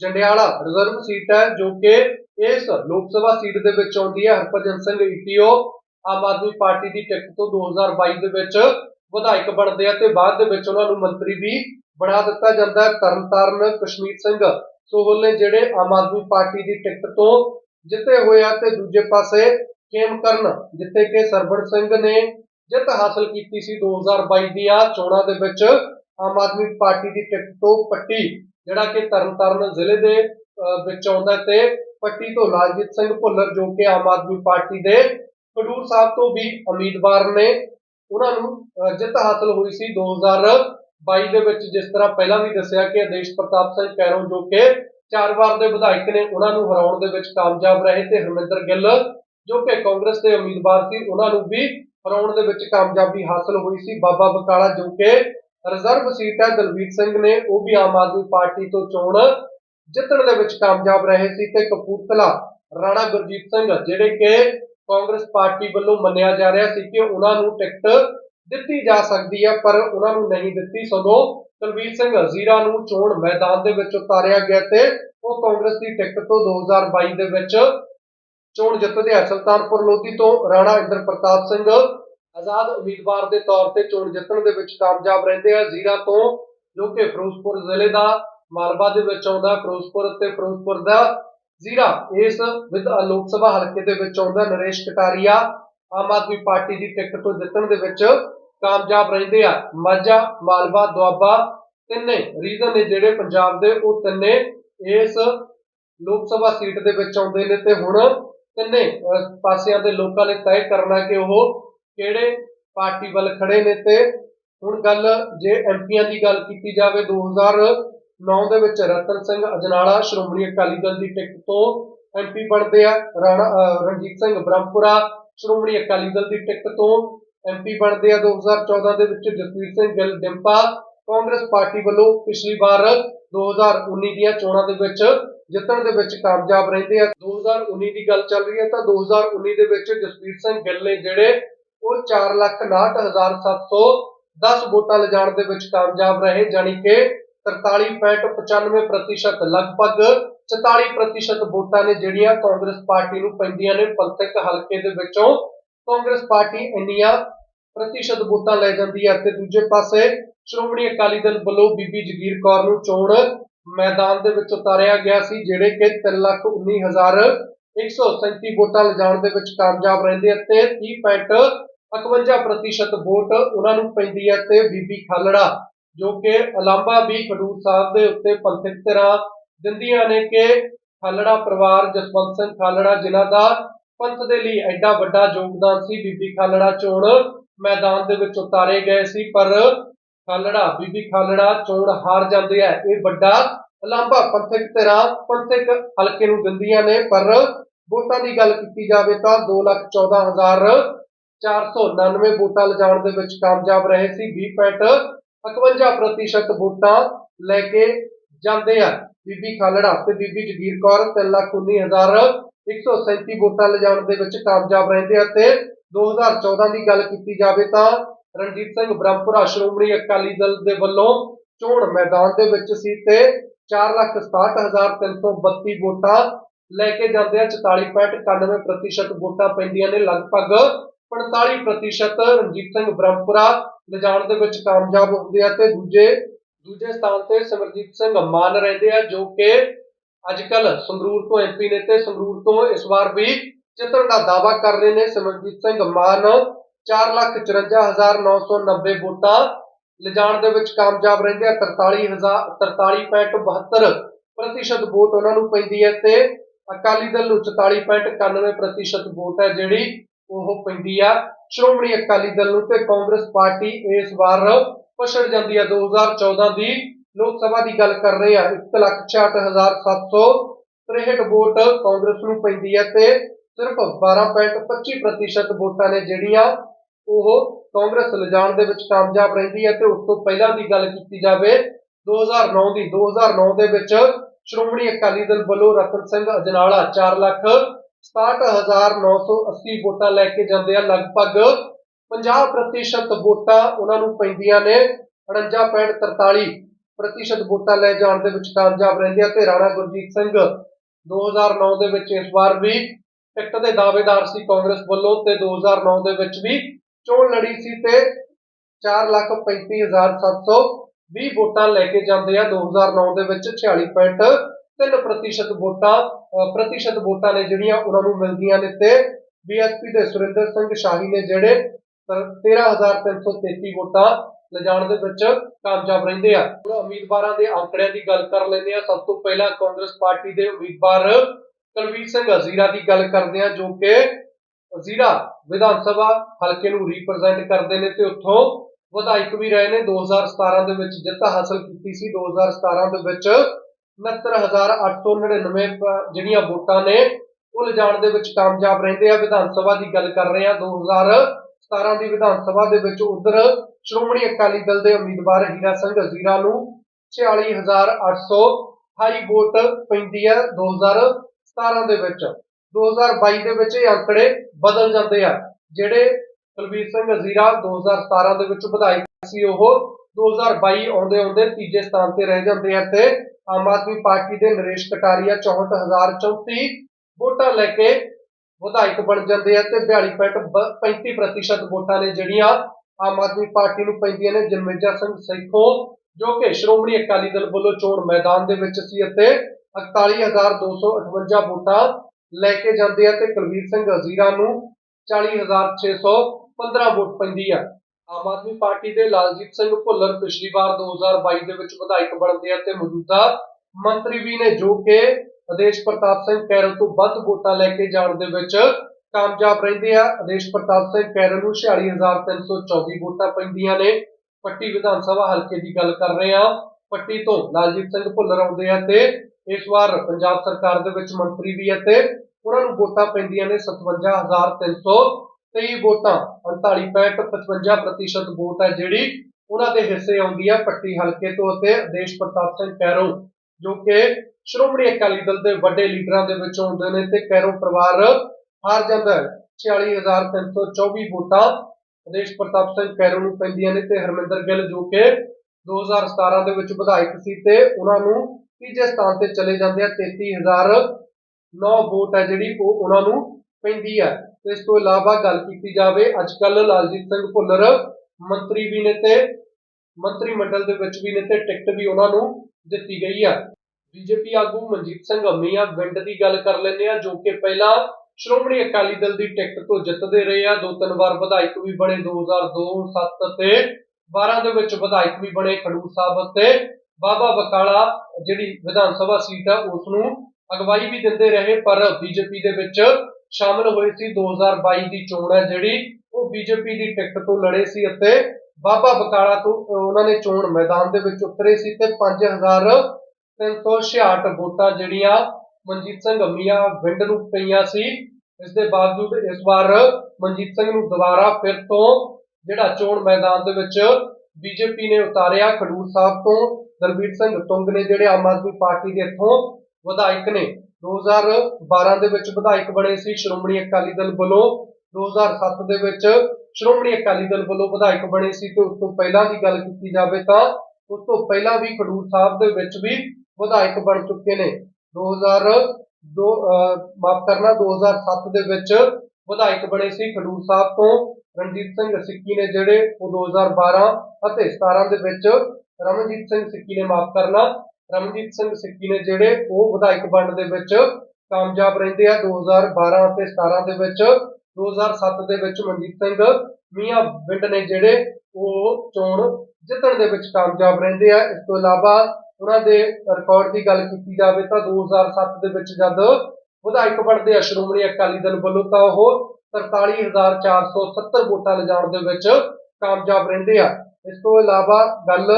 ਜੰਡਿਆਲਾ ਰਿਜ਼ਰਵ ਸੀਟ ਹੈ, ਜੋ ਕਿ ਇਸ ਲੋਕ ਸਭਾ ਸੀਟ ਦੇ ਵਿੱਚ ਆਉਂਦੀ ਹੈ। ਹਰਭਜਨ ਸਿੰਘ ਈਟੀਓ ਆਮ ਆਦਮੀ ਪਾਰਟੀ ਦੀ ਟਿਕਟ ਤੋਂ 2022 ਦੇ ਵਿੱਚ ਵਿਧਾਇਕ ਬਣਦੇ ਆ ਤੇ ਬਾਅਦ ਦੇ ਵਿੱਚ ਉਹਨਾਂ ਨੂੰ ਮੰਤਰੀ ਵੀ ਬਣਾ ਦਿੱਤਾ ਜਾਂਦਾ ਹੈ। ਤਰਨਤਾਰਨ, ਕਸ਼ਮੀਰ ਸਿੰਘ ਸੋਹਲ ਨੇ ਜਿਹੜੇ ਆਮ ਆਦਮੀ ਪਾਰਟੀ ਦੀ ਟਿਕਟ ਤੋਂ ਜਿੱਤੇ ਹੋਏ ਆ ਤੇ ਦੂਜੇ ਪਾਸੇ ਖੇਮਕਰਨ ਜਿੱਥੇ ਕਿ ਸਰਵਣ ਸਿੰਘ ਨੇ ਜਿੱਤ ਹਾਸਲ ਕੀਤੀ ਸੀ 2022 ਦੀਆਂ ਚੋਣਾਂ ਦੇ ਵਿੱਚ ਆਮ ਆਦਮੀ ਪਾਰਟੀ ਦੀ ਟਿਕਟ ਤੋਂ ਪੱਟੀ, ਜਿਹੜਾ ਕਿ ਤਰਨਤਾਰਨ ਜ਼ਿਲ੍ਹੇ ਦੇ ਵਿੱਚ ਆਉਂਦਾ ਹੈ ਤੇ ਪੱਟੀ ਤੋਂ ਲਾਲਜੀਤ ਸਿੰਘ ਭੁੱਲਰ, ਜੋ ਕਿ ਆਮ ਆਦਮੀ ਪਾਰਟੀ ਦੇ ਖਡੂਰ ਸਾਹਿਬ ਤੋਂ ਵੀ ਉਮੀਦਵਾਰ ਨੇ, ਉਹਨਾਂ ਨੂੰ ਜਿੱਤ ਹਾਸਲ ਹੋਈ ਸੀ 22 ਦੇ ਵਿੱਚ ਜਿਸ ਤਰ੍ਹਾਂ ਪਹਿਲਾਂ ਵੀ ਦੱਸਿਆ ਕਿ ਆਦੇਸ਼ ਪ੍ਰਤਾਪ ਸਿੰਘ ਕੈਰੋਂ ਜੋ ਕਿ ਚਾਰ ਵਾਰ ਦੇ ਵਿਧਾਇਕ ਨੇ, ਉਹਨਾਂ ਨੂੰ ਹਰਾਉਣ ਦੇ ਵਿੱਚ ਕਾਮਯਾਬ ਰਹੇ ਤੇ ਹਰਮਿੰਦਰ ਗਿੱਲ, ਜੋ ਕਿ ਕਾਂਗਰਸ ਦੇ ਉਮੀਦਵਾਰ ਸੀ, ਉਹਨਾਂ ਨੂੰ ਵੀ ਹਰਾਉਣ ਦੇ ਵਿੱਚ ਕਾਮਯਾਬੀ ਹਾਸਲ ਹੋਈ ਸੀ। ਬਾਬਾ ਬਕਾਲਾ ਜੋ ਕਿ ਰਿਜ਼ਰਵ ਸੀਟ ਹੈ ਦਲਵੀਰ ਸਿੰਘ ਨੇ, ਉਹ ਵੀ ਆਮ ਆਦਮੀ ਪਾਰਟੀ ਤੋਂ ਚੋਣ ਜਿੱਤਣ ਦੇ ਵਿੱਚ ਕਾਮਯਾਬ ਰਹੇ ਸੀ ਤੇ ਕਪੂਰਥਲਾ, ਰਾਣਾ ਗੁਰਜੀਤ ਸਿੰਘ, ਜਿਹੜੇ ਕਿ ਕਾਂਗਰਸ ਪਾਰਟੀ ਵੱਲੋਂ ਮੰਨਿਆ ਜਾ ਰਿਹਾ ਸੀ ਕਿ ਉਹਨਾਂ ਨੂੰ ਟਿਕਟ ਦਿੱਤੀ ਜਾ ਸਕਦੀ ਹੈ, ਪਰ ਉਹਨਾਂ ਨੂੰ ਨਹੀਂ ਦਿੱਤੀ। ਸਗੋਂ ਕੁਲਵੀਰ ਸਿੰਘ ਜ਼ੀਰਾ ਨੂੰ ਚੋਣ ਮੈਦਾਨ ਦੇ ਵਿੱਚ ਉਤਾਰਿਆ ਗਿਆ ਤੇ ਉਹ ਕਾਂਗਰਸ ਦੀ ਟਿਕਟ ਤੋਂ 2022 ਦੇ ਵਿੱਚ ਚੋਣ ਜਿੱਤਦੇ ਆ। ਸੁਲਤਾਨਪੁਰ ਲੋਧੀ ਤੋਂ ਰਾਣਾ ਇੰਦਰ ਪ੍ਰਤਾਪ ਸਿੰਘ ਆਜ਼ਾਦ ਉਮੀਦਵਾਰ ਦੇ ਤੌਰ ਤੇ ਚੋਣ ਜਿੱਤਣ ਦੇ ਵਿੱਚ ਕਾਮਯਾਬ ਰਹਿੰਦੇ ਆ। ਜ਼ੀਰਾ ਤੋਂ ਜੋ ਕਿ ਫਿਰੋਜ਼ਪੁਰ ਜ਼ਿਲ੍ਹੇ ਦਾ ਮਾਲਵਾ ਦੇ ਵਿੱਚ ਆਉਂਦਾ, ਫਿਰੋਜ਼ਪੁਰ ਤੇ ਫਿਰੋਜ਼ਪੁਰ ਦਾ ਜ਼ੀਰਾ। ਇਸ ਵਿਧ ਲੋਕ ਸਭਾ ਹਲਕੇ ਦੇ ਵਿੱਚ ਆਉਂਦਾ ਨਰੇਸ਼ ਕਟਾਰੀਆ, ਆਮ ਆਦਮੀ ਪਾਰਟੀ ਦੀ ਟਿਕਟ ਤੋਂ ਜਿੱਤਣ ਦੇ ਵਿੱਚ ਕਾਮਯਾਬ ਰਹਿੰਦੇ ਆ। ਮਾਝਾ, ਮਾਲਵਾ, ਦੁਆਬਾ ਤਿੰਨੇ ਰੀਜਨ ਨੇ ਜਿਹੜੇ ਪੰਜਾਬ ਦੇ, ਉਹ ਤਿੰਨੇ ਇਸ ਲੋਕ ਸਭਾ ਸੀਟ ਦੇ ਵਿੱਚ ਆਉਂਦੇ ਨੇ ਤੇ ਹੁਣ ਤਿੰਨੇ ਪਾਸਿਆਂ ਦੇ ਲੋਕਾਂ ਨੇ ਤੈਅ ਕਰਨਾ ਕਿ ਉਹ ਕਿਹੜੇ ਪਾਰਟੀ ਵੱਲ ਖੜੇ ਨੇ ਤੇ ਹੁਣ ਗੱਲ ਜੇ ਐਮਪੀਆਂ ਦੀ ਗੱਲ ਕੀਤੀ ਜਾਵੇ 2009 ਦੇ ਵਿੱਚ ਰਤਨ ਸਿੰਘ ਅਜਨਾਲਾ ਸ਼੍ਰੋਮਣੀ ਅਕਾਲੀ ਦਲ ਦੀ ਟਿਕਟ ਤੋਂ ਐਮਪੀ ਬਣਦੇ ਆ। ਰਾਣਾ ਰਣਜੀਤ ਸਿੰਘ ਬ੍ਰਹਮਪੁਰਾ ਸ਼੍ਰੋਮਣੀ ਅਕਾਲੀ ਦਲ ਦੀ ਟਿਕਟ ਤੋਂ ਐਮਪੀ ਬਣਦੇ ਆ 2014 ਦੇ ਵਿੱਚ ਜਸਵੀਰ ਸਿੰਘ ਗਿੱਲ ਡਿੰਪਾ। ਕਾਂਗਰਸ ਪਾਰਟੀ ਵੱਲੋਂ ਪਿਛਲੀ ਵਾਰ 2019 ਦੀਆਂ ਚੋਣਾਂ ਦੇ ਵਿੱਚ ਜਿੱਤਣ ਦੇ ਵਿੱਚ ਕਾਮਯਾਬ ਰਹਿੰਦੇ ਆ। 2019 ਦੀ ਗੱਲ ਚੱਲ ਰਹੀ ਹੈ ਤਾਂ 2019 ਦੇ ਵਿੱਚ ਜਸਵੀਰ ਸਿੰਘ ਗਿੱਲ ਨੇ ਜਿਹੜੇ ਉਹ 469710 ਵੋਟਾਂ ਲਿਜਾਣ ਦੇ ਵਿੱਚ ਕਾਮਯਾਬ ਰਹੇ, ਜਾਣੀ ਕਿ 43.95% ਲਗਭਗ 44% ਵੋਟਾਂ ਨੇ ਜਿਹੜੀਆਂ ਕਾਂਗਰਸ ਪਾਰਟੀ ਨੂੰ ਪੈਂਦੀਆਂ ਨੇ। ਪੰਥਕ ਹਲਕੇ ਦੇ ਵਿੱਚੋਂ ਕਾਂਗਰਸ ਪਾਰਟੀ ਇੰਨੀਆਂ ਪ੍ਰਤੀਸ਼ਤ ਵੋਟਾਂ ਲੈ ਜਾਂਦੀ ਹੈ ਤੇ ਦੂਜੇ ਪਾਸੇ ਸ਼੍ਰੋਮਣੀ ਅਕਾਲੀ ਦਲ ਵੱਲੋਂ ਬੀਬੀ ਜਗੀਰ ਕੌਰ ਨੂੰ ਚੋਣ ਮੈਦਾਨ ਦੇ ਵਿੱਚ ਉਤਾਰਿਆ ਗਿਆ ਸੀ, ਜਿਹੜੇ ਕਿ 319137 ਵੋਟਾਂ ਲਿਜਾਣ ਦੇ ਵਿੱਚ ਕਾਮਯਾਬ ਰਹਿੰਦੇ ਆ ਤੇ 30.51% ਵੋਟ ਉਹਨਾਂ ਨੂੰ ਪੈਂਦੀ ਹੈ ਤੇ ਬੀਬੀ ਖਾਲੜਾ, ਜੋ ਕਿ ਅਲਾਂਬਾ ਵੀ ਖਡੂਰ ਸਾਹਿਬ ਦੇ ਉੱਤੇ ਪੰਥਕ ਤਰ੍ਹਾਂ ਦਿੰਦੀਆਂ ਨੇ ਕਿ ਖਾਲੜਾ ਪਰਿਵਾਰ ਜਸਵੰਤ ਸਿੰਘ ਖਾਲੜਾ, ਜਿਨ੍ਹਾਂ ਦਾ ਪੰਥ ਦੇ ਲਈ ਐਡਾ ਵੱਡਾ ਯੋਗਦਾਨ ਸੀ ਬੀਬੀ ਖਾਲੜਾ ਚੋਣ ਮੈਦਾਨ ਦੇ ਵਿੱਚ ਉਤਾਰੇ ਗਏ ਸੀ, ਪਰ ਖਾਲੜਾ, ਬੀਬੀ ਖਾਲੜਾ ਚੋਣ ਹਾਰ ਜਾਂਦੇ ਆ। ਇਹ ਵੱਡਾ ਲਾਂਭਾ ਪੰਥਕ ਤਰ੍ਹਾਂ ਪੰਥਕ ਹਲਕੇ ਨੂੰ ਦਿੰਦੀਆਂ ਨੇ, ਪਰ ਵੋਟਾਂ ਦੀ ਗੱਲ ਕੀਤੀ ਜਾਵੇ ਤਾਂ 214499 ਵੋਟਾਂ ਲਿਜਾਣ ਦੇ ਵਿੱਚ ਕਾਮਯਾਬ ਰਹੇ ਸੀ। 20.51% ਵੋਟਾਂ ਲੈ ਕੇ ਜਾਂਦੇ ਆ ਬੀਬੀ ਖਾਲੜਾ ਤੇ ਬੀਬੀ ਜਗੀਰ ਕੌਰ 319137 ਵੋਟਾਂ ਲਿਜਾਣ ਦੇ ਵਿੱਚ ਕਾਮਯਾਬ ਰਹਿੰਦੇ ਆ ਤੇ 2014 ਦੀ ਗੱਲ ਕੀਤੀ ਜਾਵੇ ਤਾਂ ਰਣਜੀਤ ਸਿੰਘ ਬ੍ਰਹਮਪੁਰਾ ਸ਼੍ਰੋਮਣੀ ਅਕਾਲੀ ਦਲ ਦੇ ਵੱਲੋਂ ਚੋਣ ਮੈਦਾਨ ਦੇ ਵਿੱਚ ਸੀ ਤੇ 467332 ਵੋਟਾਂ ਲੈ ਕੇ ਜਾਂਦੇ ਆ 44.91% ਵੋਟਾਂ ਪੈਂਦੀਆਂ ਨੇ, ਲਗਭਗ 45% ਰਣਜੀਤ ਸਿੰਘ ਬ੍ਰਹਮਪੁਰਾ ਲਿਜਾਣ ਦੇ ਵਿੱਚ ਕਾਮਯਾਬ ਹੁੰਦੇ ਆ ਤੇ ਦੂਜੇ ਦੂਜੇ ਸਥਾਨ ਤੇ ਸਿਮਰਜੀਤ ਸਿੰਘ ਮਾਨ ਰਹਿੰਦੇ ਆ, ਜੋ ਕਿ ਅੱਜ ਕੱਲ ਸੰਗਰੂਰ ਤੋਂ ਐਮਪੀ ਨੇ ਤੇ ਸੰਗਰੂਰ ਤੋਂ ਇਸ ਵਾਰ ਵੀ ਜਿੱਤਣ ਦਾ ਦਾਅਵਾ ਕਰ ਰਹੇ ਨੇ। ਸਿਮਰਜੀਤ ਸਿੰਘ ਮਾਨ 454990 ਵੋਟਾਂ। ਲਿਜਾਣ ਦੇ ਵਿੱਚ ਕਾਮਯਾਬ ਰਹਿੰਦੇ ਆ 43000 43.72 ਪ੍ਰਤੀਸ਼ਤ ਵੋਟ ਉਹਨਾਂ ਨੂੰ ਪੈਂਦੀ ਹੈ ਤੇ ਅਕਾਲੀ ਦਲ ਨੂੰ 44.91 ਪ੍ਰਤੀਸ਼ਤ ਵੋਟ ਹੈ ਜਿਹੜੀ ਉਹ ਪੈਂਦੀ ਆ। ਸ਼੍ਰੋਮਣੀ ਅਕਾਲੀ ਦਲ ਨੂੰ ਤੇ ਕਾਂਗਰਸ ਪਾਰਟੀ ਇਸ ਵਾਰ ਪਛੜ ਜਾਂਦੀ ਹੈ 2014 ਦੀ ਲੋਕ ਸਭਾ ਦੀ ਗੱਲ ਕਰ ਰਹੇ ਆ 166763 ਵੋਟ ਕਾਂਗਰਸ ਨੂੰ ਪੈਂਦੀ ਹੈ ਤੇ ਸਿਰਫ 12.25% ਵੋਟਾਂ ਨੇ ਜਿਹੜੀਆਂ ਉਹ ਕਾਂਗਰਸ ਲਿਜਾਣ ਦੇ ਵਿੱਚ ਕਾਮਯਾਬ ਰਹਿੰਦੀ ਹੈ ਤੇ ਉਸ ਤੋਂ ਪਹਿਲਾਂ ਦੀ ਗੱਲ ਕੀਤੀ ਜਾਵੇ 2009 ਦੀ 2009 ਦੇ ਵਿੱਚ ਸ਼੍ਰੋਮਣੀ ਅਕਾਲੀ ਦਲ ਵੱਲੋਂ ਰਤਨ ਸਿੰਘ ਅਜਨਾਲਾ 4 ਲੱਖ 67980 ਵੋਟਾਂ ਲੈ ਕੇ ਜਾਂਦੇ ਆ, ਲਗਭਗ 50% ਵੋਟਾਂ ਉਹਨਾਂ ਨੂੰ ਪੈਂਦੀਆਂ ਨੇ 49.43 ਪ੍ਰਤੀਸ਼ਤ ਵੋਟਾਂ ਲੈ ਜਾਣ ਦੇ ਵਿੱਚ ਕਾਮਯਾਬ ਰਹਿੰਦੇ ਆ ਤੇ ਰਾਣਾ ਗੁਰਜੀਤ ਸਿੰਘ। 2009 ਦੇ ਵਿੱਚ ਇਸ ਵਾਰ ਵੀ ਟਿਕਟ ਦੇ ਦਾਅਵੇਦਾਰ ਸੀ ਕਾਂਗਰਸ ਵੱਲੋਂ ਤੇ 2009 ਦੇ ਵਿੱਚ ਵੀ ਚੋਣ ਲੜੀ ਸੀ ਤੇ 435720 ਵੋਟਾਂ ਲੈ ਕੇ ਜਾਂਦੇ ਆ 2009 ਦੇ ਵਿੱਚ 46.3% ਵੋਟਾਂ ਪ੍ਰਤੀਸ਼ਤ ਵੋਟਾਂ ਨੇ ਜਿਹੜੀਆਂ ਉਹਨਾਂ ਨੂੰ ਮਿਲਦੀਆਂ ਨੇ ਤੇ ਬੀਐਸਪੀ ਦੇ ਸੁਰਿੰਦਰ ਸਿੰਘ ਸ਼ਾਹੀ ਨੇ ਜਿਹੜੇ 13333 ਵੋਟਾਂ ਲਿਜਾਣ ਦੇ ਵਿੱਚ ਕਾਮਯਾਬ ਰਹਿੰਦੇ ਆ। ਉਮੀਦਵਾਰਾਂ ਦੇ ਅੰਕੜਿਆਂ ਦੀ ਗੱਲ ਕਰ ਲੈਂਦੇ ਆ ਸਭ ਤੋਂ ਪਹਿਲਾਂ ਕਾਂਗਰਸ ਪਾਰਟੀ ਦੇ ਉਮੀਦਵਾਰ ਕੁਲਵੀਰ ਸਿੰਘ ਅਜ਼ੀਰਾ ਦੀ ਗੱਲ ਕਰਦੇ ਆ ਜੋ ਕਿ ਅਜ਼ੀਰਾ ਵਿਧਾਨ ਸਭਾ ਹਲਕੇ ਨੂੰ ਰਿਪਰੈਜ਼ੈਂਟ ਕਰਦੇ ਨੇ ਤੇ ਉੱਥੋਂ ਵਿਧਾਇਕ ਵੀ ਰਹੇ ਨੇ। 2017 ਦੇ ਵਿੱਚ ਜਿੱਤ ਹਾਸਲ ਕੀਤੀ ਸੀ। 2017 ਦੇ ਵਿੱਚ 69899 ਪ- ਜਿਹੜੀਆਂ ਵੋਟਾਂ ਨੇ, ਉਹ ਲਿਜਾਣ ਦੇ ਵਿੱਚ ਕਾਮਯਾਬ ਰਹਿੰਦੇ ਆ। ਵਿਧਾਨ ਸਭਾ ਦੀ ਗੱਲ ਕਰ ਰਹੇ ਆ 2017 ਦੀ ਵਿਧਾਨ ਸਭਾ ਦੇ ਵਿੱਚ ਉਧਰ ਸ਼੍ਰੋਮਣੀ ਅਕਾਲੀ ਦਲ ਦੇ ਉਮੀਦਵਾਰ ਹੀਰਾ ਸਿੰਘ ਜ਼ੀਰਾ ਨੂੰ 46828 ਵੋਟ ਪੈਂਦੀ ਹੈ 2017 ਦੇ ਵਿੱਚ। 2022 ਦੇ ਵਿੱਚ ਇਹ ਅੰਕੜੇ ਬਦਲ ਜਾਂਦੇ ਆ, ਜਿਹੜੇ ਕੁਲਵੀਰ ਸਿੰਘ ਜ਼ੀਰਾ 2017 ਦੇ ਵਿੱਚ ਵਿਧਾਇਕ ਸੀ, ਉਹ 2022 ਆਉਂਦੇ ਆਉਂਦੇ ਤੀਜੇ ਸਥਾਨ ਤੇ ਰਹਿ ਜਾਂਦੇ ਆ ਤੇ ਆਮ ਆਦਮੀ ਪਾਰਟੀ ਦੇ ਨਰੇਸ਼ ਕਟਾਰੀਆ 64034 ਵੋਟਾਂ ਲੈ ਕੇ ਵਿਧਾਇਕ ਬਣ ਜਾਂਦੇ ਆ ਤੇ 42.35% ਵੋਟਾਂ ਨੇ ਜਿਹੜੀਆਂ ਆਮ ਆਦਮੀ ਪਾਰਟੀ ਨੂੰ ਪੈਂਦੀਆਂ ਨੇ ਜਨਮੇਜਾ ਸਿੰਘ ਸੈਖੋ, ਜੋ ਕਿ ਸ਼੍ਰੋਮਣੀ ਅਕਾਲੀ ਦਲ ਵੱਲੋਂ ਚੋਣ ਮੈਦਾਨ ਦੇ ਵਿੱਚ ਸੀ ਅਤੇ 41258 ਵੋਟਾਂ ਲੈ ਕੇ ਜਾਂਦੇ ਆ ਤੇ ਕੁਲਵੀਰ ਸਿੰਘ ਅਜ਼ੀਰਾ ਨੂੰ 40615 ਵੋਟ ਪੈਂਦੀ ਆ। ਆਮ ਆਦਮੀ ਪਾਰਟੀ ਦੇ ਲਾਲਜੀਤ ਸਿੰਘ ਭੁੱਲਰ ਪਿਛਲੀ ਵਾਰ 2022 ਦੇ ਵਿੱਚ ਵਿਧਾਇਕ ਬਣਦੇ ਆ ਤੇ ਮੌਜੂਦਾ ਮੰਤਰੀ ਵੀ ਨੇ ਜੋ ਕਿ ਆਦੇਸ਼ ਪ੍ਰਤਾਪ ਸਿੰਘ ਕੈਰਲ ਤੋਂ ਵੱਧ ਵੋਟਾਂ ਲੈ ਕੇ ਜਾਣ ਦੇ ਵਿੱਚ ਕਾਮਯਾਬ ਰਹਿੰਦੇ ਆ। ਆਦੇਸ਼ ਪ੍ਰਤਾਪ ਸਿੰਘ ਕੈਰਲ ਨੂੰ 46324 ਵੋਟਾਂ ਪੈਂਦੀਆਂ ਨੇ। ਪੱਟੀ ਵਿਧਾਨ ਸਭਾ ਹਲਕੇ ਦੀ ਗੱਲ ਕਰ ਰਹੇ ਆ ਪੱਟੀ ਤੋਂ ਲਾਲਜੀਤ ਸਿੰਘ ਭੁੱਲਰ ਆਉਂਦੇ ਆ ਤੇ ਇਸ ਵਾਰ ਪੰਜਾਬ ਸਰਕਾਰ ਦੇ ਵਿੱਚ ਮੰਤਰੀ ਵੀ ਹੈ ਤੇ ਉਹਨਾਂ ਨੂੰ ਵੋਟਾਂ ਪੈਂਦੀਆਂ ਨੇ 57323 ਵੋਟਾਂ। 39.55% ਵੋਟ ਹੈ ਜਿਹੜੀ ਉਹਨਾਂ ਦੇ ਹਿੱਸੇ ਆਉਂਦੀ ਹੈ ਪੱਟੀ ਹਲਕੇ ਤੋਂ ਅਤੇ ਆਦੇਸ਼ ਪ੍ਰਤਾਪ ਸਿੰਘ ਕੈਰੋਂ ਜੋ ਕਿ ਸ਼੍ਰੋਮਣੀ ਅਕਾਲੀ ਦਲ ਦੇ ਵੱਡੇ ਲੀਡਰਾਂ ਦੇ ਵਿੱਚ ਆਉਂਦੇ ਨੇ ਤੇ ਕੈਰੋਂ ਪਰਿਵਾਰ ਹਾਰ ਜਾਂਦਾ ਹੈ। 46324 ਵੋਟਾਂ ਆਦੇਸ਼ ਪ੍ਰਤਾਪ ਸਿੰਘ ਕੈਰੋਂ ਨੂੰ ਪੈਂਦੀਆਂ ਨੇ ਤੇ ਹਰਮਿੰਦਰ ਗਿੱਲ ਜੋ ਕਿ 2017 ਦੇ ਵਿੱਚ ਵਿਧਾਇਕ ਸੀ ਤੇ ਉਹਨਾਂ ਨੂੰ ਤੀਜੇ ਸਥਾਨ ਤੇ ਚਲੇ ਜਾਂਦੇ ਆ। 33009 ਵੋਟ ਹੈ ਜਿਹੜੀ ਉਹ ਉਹਨਾਂ ਨੂੰ ਪੈਂਦੀ ਹੈ। ਤੇ ਇਸ ਤੋਂ ਇਲਾਵਾ ਗੱਲ ਕੀਤੀ ਜਾਵੇ, ਅੱਜ ਕੱਲ ਲਾਲਜੀਤ ਸਿੰਘ ਭੁੱਲਰ ਮੰਤਰੀ ਵੀ ਨੇ ਤੇ ਮੰਤਰੀ ਮੰਡਲ ਦੇ ਵਿੱਚ ਵੀ ਨੇ ਤੇ ਟਿਕਟ ਵੀ ਉਹਨਾਂ ਨੂੰ ਦਿੱਤੀ ਗਈ ਆ। ਬੀਜੇਪੀ ਆਗੂ ਮਨਜੀਤ ਸਿੰਘ ਮੀਆਂ ਵਿੰਡ ਦੀ ਗੱਲ ਕਰ ਲੈਂਦੇ ਆ, ਜੋ ਕਿ ਪਹਿਲਾਂ ਸ਼੍ਰੋਮਣੀ ਅਕਾਲੀ ਦਲ ਦੀ ਟਿਕਟ ਤੋਂ ਜਿੱਤਦੇ ਰਹੇ ਆ। ਦੋ ਤਿੰਨ ਵਾਰ ਵਿਧਾਇਕ ਵੀ ਬਣੇ 2002 7 ਤੇ 12 ਦੇ ਵਿੱਚ ਵਿਧਾਇਕ ਵੀ ਬਣੇ, ਖਡੂਰ ਸਾਹਿਬ ਅਤੇ ਬਾਬਾ ਬਕਾਲਾ ਜਿਹੜੀ ਵਿਧਾਨ ਸਭਾ ਸੀਟ ਆ ਉਸ ਨੂੰ ਅਗਵਾਈ ਵੀ ਦਿੰਦੇ ਰਹੇ, ਪਰ ਬੀਜੇਪੀ ਦੇ ਵਿੱਚ ਸ਼ਾਮਲ ਹੋਏ ਸੀ। 2022 ਦੀ ਚੋਣ ਹੈ ਜਿਹੜੀ, ਉਹ ਬੀਜੇਪੀ ਦੀ ਟਿਕਟ ਤੋਂ ਲੜੇ ਸੀ ਅਤੇ ਬਾਬਾ ਬਕਾਲਾ ਤੋਂ ਉਹਨਾਂ ਨੇ ਚੋਣ ਮੈਦਾਨ ਦੇ ਵਿੱਚ ਉਤਰੇ ਸੀ ਤੇ 5366 ਵੋਟਾਂ ਜਿਹੜੀਆਂ ਮਨਜੀਤ ਸਿੰਘ ਮੀਆਂ ਵਿੰਡ ਨੂੰ ਪਈਆਂ ਸੀ। ਇਸ ਦੇ ਬਾਵਜੂਦ ਇਸ ਵਾਰ ਮਨਜੀਤ ਸਿੰਘ ਨੂੰ ਦੁਬਾਰਾ ਫਿਰ ਤੋਂ ਜਿਹੜਾ ਚੋਣ ਮੈਦਾਨ ਦੇ ਵਿੱਚ ਬੀਜੇਪੀ ਨੇ ਉਤਾਰਿਆ, ਖਡੂਰ ਸਾਹਿਬ ਤੋਂ, ਦਲਬੀਰ ਸਿੰਘ ਤੁੰਗ ਨੇ ਜਿਹੜੇ ਆਮ ਆਦਮੀ ਪਾਰਟੀ ਦੇ ਇੱਥੋਂ ਵਿਧਾਇਕ ਨੇ। 2012 ਦੇ ਵਿੱਚ ਵਿਧਾਇਕ ਬਣੇ ਸੀ ਸ਼੍ਰੋਮਣੀ ਅਕਾਲੀ ਦਲ ਵੱਲੋਂ। 2007 ਦੇ ਵਿੱਚ ਸ਼੍ਰੋਮਣੀ ਅਕਾਲੀ ਦਲ ਵੱਲੋਂ ਵਿਧਾਇਕ ਬਣੇ ਸੀ ਤੇ ਉਸ ਤੋਂ ਪਹਿਲਾਂ ਦੀ ਗੱਲ ਕੀਤੀ ਜਾਵੇ ਤਾਂ ਉਸ ਤੋਂ ਪਹਿਲਾਂ ਵੀ ਖਡੂਰ ਸਾਹਿਬ ਦੇ ਵਿੱਚ ਵੀ ਵਿਧਾਇਕ ਬਣ ਚੁੱਕੇ ਨੇ। 2002 ਮਾਫ ਕਰਨਾ 2007 ਦੇ ਵਿੱਚ ਵਿਧਾਇਕ ਬਣੇ ਸੀ ਖਡੂਰ ਸਾਹਿਬ ਤੋਂ ਰਣਜੀਤ ਸਿੰਘ ਸਿੱਕੀ ਨੇ ਜਿਹੜੇ ਉਹ 2012 ਅਤੇ 17 ਦੇ ਵਿੱਚ ਰਮਨਜੀਤ ਸਿੰਘ ਸਿੱਕੀ ਨੇ ਮਾਫ ਕਰਨਾ, ਰਮਨਜੀਤ ਸਿੰਘ ਸਿੱਕੀ ਨੇ ਜਿਹੜੇ ਉਹ ਵਿਧਾਇਕ ਬਣਨ ਦੇ ਵਿੱਚ ਕਾਮਯਾਬ ਰਹਿੰਦੇ ਆ 2012 ਅਤੇ 17 ਦੇ ਵਿੱਚ 2007 ਦੇ ਵਿੱਚ ਮਨਜੀਤ ਸਿੰਘ, ਮੀਆਂ ਵਿੰਡ ਨੇ ਜਿਹੜੇ ਉਹ ਚੋਣ ਜਿੱਤਣ ਦੇ ਵਿੱਚ ਕਾਮਯਾਬ ਰਹਿੰਦੇ ਆ। ਇਸ ਤੋਂ ਇਲਾਵਾ ਉਹਨਾਂ ਦੇ ਰਿਕਾਰਡ ਦੀ ਗੱਲ ਕੀਤੀ ਜਾਵੇ ਤਾਂ 2007 ਦੇ ਵਿੱਚ ਜਦ ਵਿਧਾਇਕ ਬਣਦੇ ਆ ਸ਼੍ਰੋਮਣੀ ਅਕਾਲੀ ਦਲ ਵੱਲੋਂ ਤਾਂ ਉਹ 43470 ਵੋਟਾਂ ਲਿਜਾਣ ਦੇ ਵਿੱਚ ਕਾਮਯਾਬ ਰਹਿੰਦੇ ਆ। ਇਸ ਤੋਂ ਇਲਾਵਾ ਗੱਲ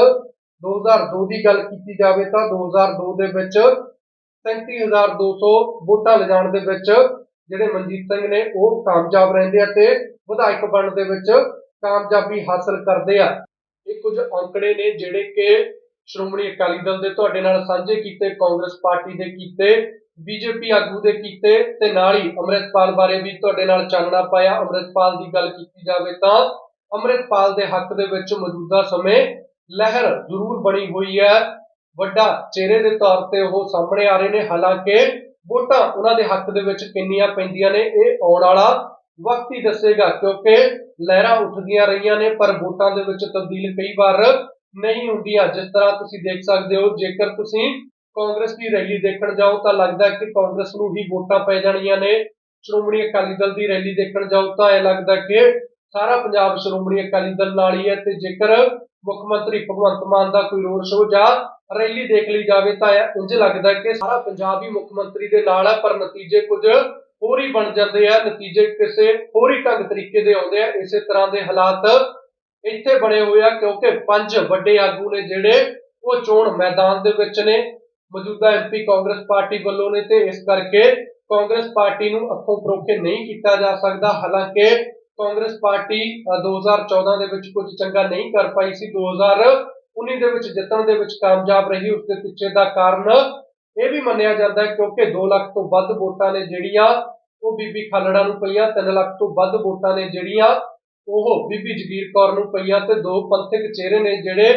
2002 ਦੀ ਗੱਲ ਕੀਤੀ ਜਾਵੇ ਤਾਂ 2002 ਦੇ ਵਿੱਚ 33200 ਵੋਟਾਂ ਲਿਜਾਣ ਦੇ ਵਿੱਚ ਜਿਹੜੇ ਮਨਜੀਤ ਸਿੰਘ ਨੇ ਉਹ ਕਾਮਯਾਬ ਰਹਿੰਦੇ ਆ ਤੇ ਵਿਧਾਇਕ ਬਣਨ ਦੇ ਵਿੱਚ ਕਾਮਯਾਬੀ ਹਾਸਲ ਕਰਦੇ ਆ। ਇਹ ਕੁਝ ਅੰਕੜੇ ਨੇ ਜਿਹੜੇ ਕਿ ਸ਼੍ਰੋਮਣੀ ਅਕਾਲੀ ਦਲ ਦੇ ਤੁਹਾਡੇ ਨਾਲ ਸਾਂਝੇ ਕੀਤੇ, ਕਾਂਗਰਸ ਪਾਰਟੀ ਦੇ ਕੀਤੇ, ਬੀਜੇਪੀ ਆਗੂ ਦੇ ਕੀਤੇ ਤੇ ਨਾਲ ਹੀ ਅੰਮ੍ਰਿਤਪਾਲ ਬਾਰੇ ਵੀ ਤੁਹਾਡੇ ਨਾਲ ਚਾਨਣਾ ਪਾਇਆ। ਅੰਮ੍ਰਿਤਪਾਲ ਦੀ ਗੱਲ ਕੀਤੀ ਜਾਵੇ ਤਾਂ ਅੰਮ੍ਰਿਤਪਾਲ ਦੇ ਹੱਕ ਦੇ ਵਿੱਚ ਮੌਜੂਦਾ ਸਮੇਂ ਲਹਿਰ ਜ਼ਰੂਰ ਬਣੀ ਹੋਈ ਹੈ। ਵੱਡਾ ਚਿਹਰੇ ਦੇ ਤੌਰ ਤੇ ਉਹ ਸਾਹਮਣੇ ਆ ਰਹੇ ਨੇ। ਹਾਲਾਂਕਿ ਵੋਟਾਂ ਉਹਨਾਂ ਦੇ ਹੱਕ ਦੇ ਵਿੱਚ ਕਿੰਨੀਆਂ ਪੈਂਦੀਆਂ ਨੇ, ਇਹ ਆਉਣ ਵਾਲਾ ਵਕਤ ਹੀ ਦੱਸੇਗਾ, ਕਿਉਂਕਿ ਲਹਿਰਾਂ ਉੱਠਦੀਆਂ ਰਹੀਆਂ ਨੇ, ਪਰ ਵੋਟਾਂ ਦੇ ਵਿੱਚ ਤਬਦੀਲ ਕਈ ਵਾਰ ਨਹੀਂ ਹੁੰਦੀਆਂ। ਜਿਸ ਤਰ੍ਹਾਂ ਤੁਸੀਂ ਦੇਖ ਸਕਦੇ ਹੋ, ਜੇਕਰ ਤੁਸੀਂ ਕਾਂਗਰਸ ਦੀ ਰੈਲੀ ਦੇਖਣ ਜਾਓ, ਤਾਂ ਲੱਗਦਾ ਕਿ ਕਾਂਗਰਸ ਨੂੰ ਹੀ ਵੋਟਾਂ ਪੈ ਜਾਣੀਆਂ ਨੇ। ਸ਼੍ਰੋਮਣੀ ਅਕਾਲੀ ਦਲ ਦੀ ਰੈਲੀ ਦੇਖਣ ਜਾਓ, ਤਾਂ ਇਹ ਲੱਗਦਾ ਕਿ ਸਾਰਾ ਪੰਜਾਬ ਸ਼੍ਰੋਮਣੀ ਅਕਾਲੀ ਦਲ ਨਾਲ ਹੀ ਹੈ ਤੇ ਜੇਕਰ ਮੁੱਖ ਮੰਤਰੀ ਭਗਵੰਤ ਮਾਨ ਦਾ ਕੋਈ ਰੋਡ ਸ਼ੋਅ ਜਾਂ ਰੈਲੀ ਦੇਖ ਲਈ ਜਾਵੇ ਤਾਂ ਇਹ ਇੰਜ ਲੱਗਦਾ ਕਿ ਸਾਰਾ ਪੰਜਾਬ ਹੀ ਮੁੱਖ ਮੰਤਰੀ ਦੇ ਨਾਲ ਹੈ, ਪਰ ਨਤੀਜੇ ਕੁਝ ਹੋਰ ਹੀ ਬਣ ਜਾਂਦੇ ਆ, ਨਤੀਜੇ ਕਿਸੇ ਹੋਰ ਹੀ ਢੰਗ ਤਰੀਕੇ ਦੇ ਆਉਂਦੇ ਆ। ਇਸੇ ਤਰ੍ਹਾਂ ਦੇ ਹਾਲਾਤ ਇੱਥੇ ਬਣੇ ਹੋਏ ਆ, ਕਿਉਂਕਿ ਪੰਜ ਵੱਡੇ ਆਗੂ ਨੇ ਜਿਹੜੇ ਉਹ ਚੋਣ ਮੈਦਾਨ ਦੇ ਵਿੱਚ ਨੇ। ਮੌਜੂਦਾ ਐਮਪੀ ਕਾਂਗਰਸ ਪਾਰਟੀ ਵੱਲੋਂ ਨੇ ਤੇ ਇਸ ਕਰਕੇ ਕਾਂਗਰਸ ਪਾਰਟੀ ਨੂੰ ਅੱਖੋਂ ਪਰੋਖੇ ਨਹੀਂ ਕੀਤਾ ਜਾ ਸਕਦਾ। ਹਾਲਾਂਕਿ ਕਾਂਗਰਸ ਪਾਰਟੀ ਅ, 2014 ਦੇ ਵਿੱਚ ਕੁਝ ਚੰਗਾ ਨਹੀਂ ਕਰ ਪਾਈ ਸੀ 2019 ਦੇ ਵਿੱਚ ਜਿੱਤਣ ਦੇ ਵਿੱਚ ਕਾਮਯਾਬ ਰਹੀ ਉਸ ਦੇ ਪਿੱਛੇ ਦਾ ਕਾਰਨ ਇਹ ਵੀ ਮੰਨਿਆ ਜਾਂਦਾ ਹੈ ਕਿਉਂਕਿ 2 ਲੱਖ ਤੋਂ ਵੱਧ ਵੋਟਾਂ ਨੇ ਜਿਹੜੀਆਂ ਉਹ ਬੀਬੀ ਖਾਲੜਾ ਨੂੰ ਪਈਆਂ 3 ਲੱਖ ਤੋਂ ਵੱਧ ਵੋਟਾਂ ਨੇ ਜਿਹੜੀਆਂ ਉਹ ਬੀਬੀ ਜਗੀਰ ਕੌਰ ਨੂੰ ਪਈਆਂ ਤੇ ਦੋ ਪੰਥਕ ਚਿਹਰੇ ਨੇ ਜਿਹੜੇ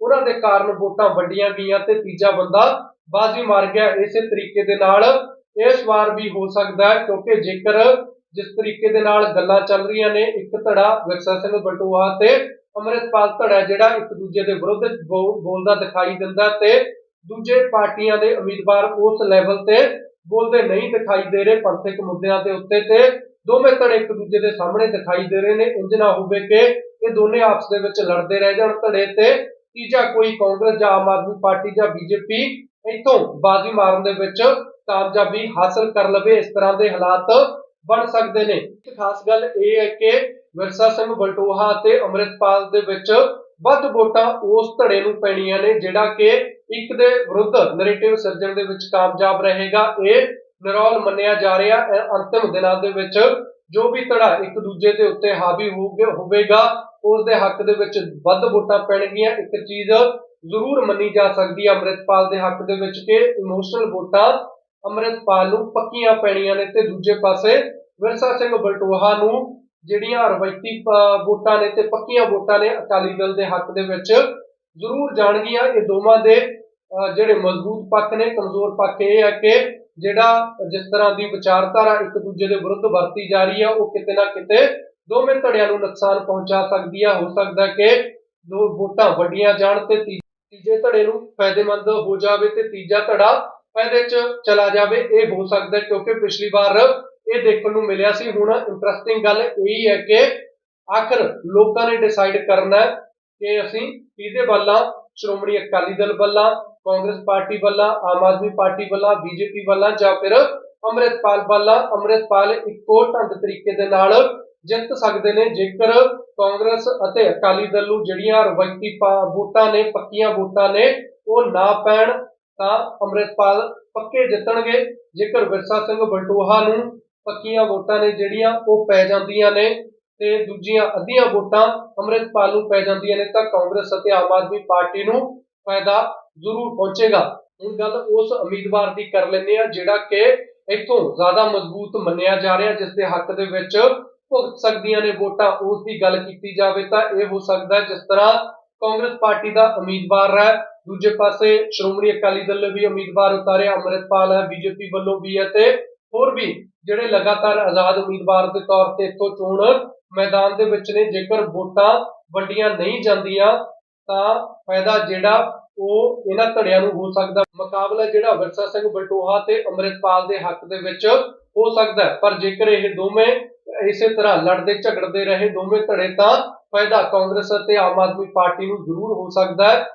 ਉਹਨਾਂ ਦੇ ਕਾਰਨ ਵੋਟਾਂ ਵੰਡੀਆਂ ਗਈਆਂ ਤੇ ਤੀਜਾ ਬੰਦਾ ਬਾਜ਼ੀ ਮਾਰ ਗਿਆ। ਇਸੇ ਤਰੀਕੇ ਦੇ ਨਾਲ ਇਸ ਵਾਰ ਵੀ ਹੋ ਸਕਦਾ ਹੈ ਕਿਉਂਕਿ ਜੇਕਰ ਜਿਸ ਤਰੀਕੇ ਦੇ ਨਾਲ ਗੱਲਾਂ ਚੱਲ ਰਹੀਆਂ ਨੇ, ਇੱਕ ਧੜਾ ਵਿਕਸਾ ਸਿੰਘ ਬਟੂਆ ਤੇ ਅੰਮ੍ਰਿਤਪਾਲ ਧੜਾ ਜਿਹੜਾ ਇੱਕ ਦੂਜੇ ਦੇ ਵਿਰੁੱਧ ਬੋ- ਬੋਲਦਾ ਦਿਖਾਈ ਦਿੰਦਾ ਤੇ ਦੂਜੇ ਪਾਰਟੀਆਂ ਦੇ ਉਮੀਦਵਾਰ ਉਸ ਲੈਵਲ ਤੇ ਬੋਲਦੇ ਨਹੀਂ ਦਿਖਾਈ ਦੇ ਰਹੇ, ਪੰਥਕ ਮੁੱਦਿਆਂ ਦੇ ਉੱਤੇ ਤੇ ਦੋਵੇਂ ਧੜੇ ਇੱਕ ਦੂਜੇ ਦੇ ਸਾਹਮਣੇ ਦਿਖਾਈ ਦੇ ਰਹੇ ਨੇ। ਇੰਜ ਨਾ ਹੋਵੇ ਕਿ ਇਹ ਦੋਨੇ ਆਪਸ ਦੇ ਵਿੱਚ ਲੜਦੇ ਰਹਿ ਜਾਣ ਧੜੇ ਤੇ ਤੀਜਾ ਕੋਈ ਕਾਂਗਰਸ ਜਾਂ ਆਮ ਆਦਮੀ ਪਾਰਟੀ ਜਾਂ ਬੀਜੇਪੀ ਇੱਥੋਂ ਬਾਜ਼ੀ ਮਾਰਨ ਦੇ ਵਿੱਚ ਕਾਮਯਾਬੀ ਹਾਸਲ ਕਰ ਲਵੇ। ਇਸ ਤਰ੍ਹਾਂ ਦੇ ਹਾਲਾਤ ਬਣ ਸਕਦੇ ਨੇ। ਇੱਕ ਖਾਸ ਗੱਲ ਇਹ ਹੈ ਕਿ ਵਿਰਸਾ ਸਿੰਘ ਬਲਟੋਹਾ ਅਤੇ ਅੰਮ੍ਰਿਤਪਾਲ ਦੇ ਵਿੱਚ ਵੱਧ ਵੋਟਾਂ ਉਸ ਧੜੇ ਨੂੰ ਪੈਣੀਆਂ ਨੇ, ਜਿਹੜਾ ਕਿ ਇੱਕ ਦੇ ਵਿਰੁੱਧ ਨੈਰੇਟਿਵ ਸਿਰਜਣ ਦੇ ਵਿੱਚ ਕਾਮਯਾਬ ਰਹੇਗਾ। ਇਹ ਨਿਰੌਲ ਮੰਨਿਆ ਜਾ ਰਿਹਾ ਹੈ ਅੰਤਿਮ ਦਿਨਾਂ ਦੇ ਵਿੱਚ ਜੋ ਵੀ ਧੜਾ ਇੱਕ ਦੂਜੇ ਦੇ ਉੱਤੇ ਹਾਵੀ ਹੋਊਗੇ- ਹੋਵੇਗਾ, ਉਸ ਦੇ ਹੱਕ ਦੇ ਵਿੱਚ ਵੱਧ ਵੋਟਾਂ ਪੈਣਗੀਆਂ। ਇੱਕ ਚੀਜ਼ ਜ਼ਰੂਰ ਮੰਨੀ ਜਾ ਸਕਦੀ ਹੈ ਅੰਮ੍ਰਿਤਪਾਲ ਦੇ ਹੱਕ ਦੇ ਵਿੱਚ ਕਿ ਇਮੋਸ਼ਨਲ ਵੋਟਾਂ ਅੰਮ੍ਰਿਤਪਾਲ ਨੂੰ ਪੱਕੀਆਂ ਪੈਣੀਆਂ ਨੇ ਤੇ ਦੂਜੇ ਪਾਸੇ ਵਿਰਸਾ ਸਿੰਘ ਬਲਟੋਹਾ ਨੂੰ ਜਿਹੜੀਆਂ ਰਵਾਇਤੀ ਵੋਟਾਂ ਨੇ ਤੇ ਪੱਕੀਆਂ ਵੋਟਾਂ ਨੇ ਅਕਾਲੀ ਦਲ ਦੇ ਹੱਕ ਦੇ ਵਿੱਚ ਜ਼ਰੂਰ ਜਾਣਗੀਆਂ। ਇਹ ਦੋਵਾਂ ਦੇ ਜਿਹੜੇ ਮਜ਼ਬੂਤ ਪੱਖ ਨੇ, ਕਮਜ਼ੋਰ ਪੱਖ ਇਹ ਹੈ ਕਿ ਜਿਹੜਾ ਜਿਸ ਤਰ੍ਹਾਂ ਦੀ ਵਿਚਾਰਧਾਰਾ ਇੱਕ ਦੂਜੇ ਦੇ ਵਿਰੁੱਧ ਵਰਤੀ ਜਾ ਰਹੀ ਹੈ, ਉਹ ਕਿਤੇ ਨਾ ਕਿਤੇ ਦੋਵੇਂ ਧੜਿਆਂ ਨੂੰ ਨੁਕਸਾਨ ਪਹੁੰਚਾ ਸਕਦੀ ਹੈ। ਹੋ ਸਕਦਾ ਕਿ ਦੋ ਵੋਟਾਂ ਵੱਡੀਆਂ ਜਾਣ ਤੇ ਤੀਜੇ ਧੜੇ ਨੂੰ ਫਾਇਦੇਮੰਦ ਹੋ ਜਾਵੇ ਤੇ ਤੀਜਾ ਧੜਾ ਇਹਦੇ 'ਚ ਚਲਾ ਜਾਵੇ, ਇਹ ਹੋ ਸਕਦਾ ਕਿਉਂਕਿ ਪਿਛਲੀ ਵਾਰ ਇਹ ਦੇਖਣ ਨੂੰ ਮਿਲਿਆ ਸੀ। ਹੁਣ ਇੰਟਰਸਟਿੰਗ ਗੱਲ ਇਹ ਹੈ ਕਿ ਆਖਰ ਲੋਕਾਂ ਨੇ ਡਿਸਾਈਡ ਕਰਨਾ ਕਿ ਅਸੀਂ ਕਿਹਦੇ ਵੱਲ ਆ ਸ਼੍ਰੋਮਣੀ ਅਕਾਲੀ ਦਲ ਵੱਲਾਂ, ਕਾਂਗਰਸ ਪਾਰਟੀ ਵੱਲਾਂ, ਆਮ ਆਦਮੀ ਪਾਰਟੀ ਵੱਲਾਂ ਆ ਬੀਜੇਪੀ ਵੱਲ ਆ ਜਾਂ ਫਿਰ ਅੰਮ੍ਰਿਤਪਾਲ ਵੱਲਾਂ ਆ ਅੰਮ੍ਰਿਤਪਾਲ ਇੱਕੋ ਢੰਗ ਤਰੀਕੇ ਦੇ ਨਾਲ ਜਿੱਤ ਸਕਦੇ ਨੇ। ਜੇਕਰ ਕਾਂਗਰਸ ਅਤੇ ਅਕਾਲੀ ਦਲ ਨੂੰ ਜਿਹੜੀਆਂ ਰਵਾਇਤੀ ਪਾ- ਵੋਟਾਂ ਨੇ, ਪੱਕੀਆਂ ਵੋਟਾਂ ਨੇ, ਉਹ ਨਾ ਪੈਣ ਤਾਂ ਅੰਮ੍ਰਿਤਪਾਲ ਪੱਕੇ ਜਿੱਤਣਗੇ। ਜੇਕਰ ਵਿਰਸਾ ਸਿੰਘ ਬਲਟੋਹਾ ਨੂੰ ਪੱਕੀਆਂ ਵੋਟਾਂ ਨੇ ਜਿਹੜੀਆਂ ਉਹ ਪੈ ਜਾਂਦੀਆਂ ਨੇ ਤੇ ਦੂਜੀਆਂ ਅੱਧੀਆਂ ਵੋਟਾਂ ਅੰਮ੍ਰਿਤਪਾਲ ਨੂੰ ਪੈ ਜਾਂਦੀਆਂ ਨੇ, ਤਾਂ ਕਾਂਗਰਸ ਅਤੇ ਆਮ ਆਦਮੀ ਪਾਰਟੀ ਨੂੰ ਫਾਇਦਾ ਜ਼ਰੂਰ ਪਹੁੰਚੇਗਾ। ਹੁਣ ਗੱਲ ਉਸ ਉਮੀਦਵਾਰ ਦੀ ਕਰ ਲੈਂਦੇ ਆ ਜਿਹੜਾ ਕਿ ਇੱਥੋਂ ਜ਼ਿਆਦਾ ਮਜ਼ਬੂਤ ਮੰਨਿਆ ਜਾ ਰਿਹਾ, ਜਿਸ ਦੇ ਹੱਕ ਦੇ ਵਿੱਚ ਭੁਗਤ ਸਕਦੀਆਂ ਨੇ ਵੋਟਾਂ। ਉਸ ਦੀ ਗੱਲ ਕੀਤੀ ਜਾਵੇ ਤਾਂ ਇਹ ਹੋ ਸਕਦਾ ਜਿਸ ਤਰ੍ਹਾਂ ਕਾਂਗਰਸ ਪਾਰਟੀ ਦਾ ਉਮੀਦਵਾਰ ਹੈ। ਦੂਜੇ ਪਾਸੇ ਸ਼੍ਰੋਮਣੀ ਅਕਾਲੀ ਦਲ ਨੇ ਵੀ ਉਮੀਦਵਾਰ ਉਤਾਰਿਆ ਅੰਮ੍ਰਿਤਪਾਲ ਹੈ, ਬੀਜੇਪੀ ਵੱਲੋਂ ਵੀ ਹੈ ਤੇ ਹੋਰ ਵੀ ਜਿਹੜੇ ਲਗਾਤਾਰ ਆਜ਼ਾਦ ਉਮੀਦਵਾਰ ਦੇ ਤੌਰ ਤੇ ਇੱਥੋਂ ਚੋਣ ਮੈਦਾਨ ਦੇ ਵਿੱਚ ਨੇ, ਜੇਕਰ ਵੋਟਾਂ ਵੰਡੀਆਂ ਨਹੀਂ ਜਾਂਦੀਆਂ, ਤਾਂ ਫਾਇਦਾ ਜਿਹੜਾ ਉਹ ਇਹਨਾਂ ਧੜਿਆਂ ਨੂੰ ਹੋ ਸਕਦਾ। ਮੁਕਾਬਲਾ ਜਿਹੜਾ ਵਿਰਸਾ ਸਿੰਘ ਬਲਟੋਹਾ ਤੇ ਅੰਮ੍ਰਿਤਪਾਲ ਦੇ ਹੱਕ ਦੇ ਵਿੱਚ ਹੋ ਸਕਦਾ ਪਰ ਜੇਕਰ ਇਹ ਦੋਵੇਂ ਇਸੇ ਤਰ੍ਹਾਂ ਲੜਦੇ, ਝਗੜਦੇ ਰਹੇ, ਦੋਵੇਂ ਧੜੇ ਤਾਂ ਫਾਇਦਾ ਕਾਂਗਰਸ ਅਤੇ ਆਮ ਆਦਮੀ ਪਾਰਟੀ ਨੂੰ ਜ਼ਰੂਰ ਹੋ ਸਕਦਾ ਹੈ।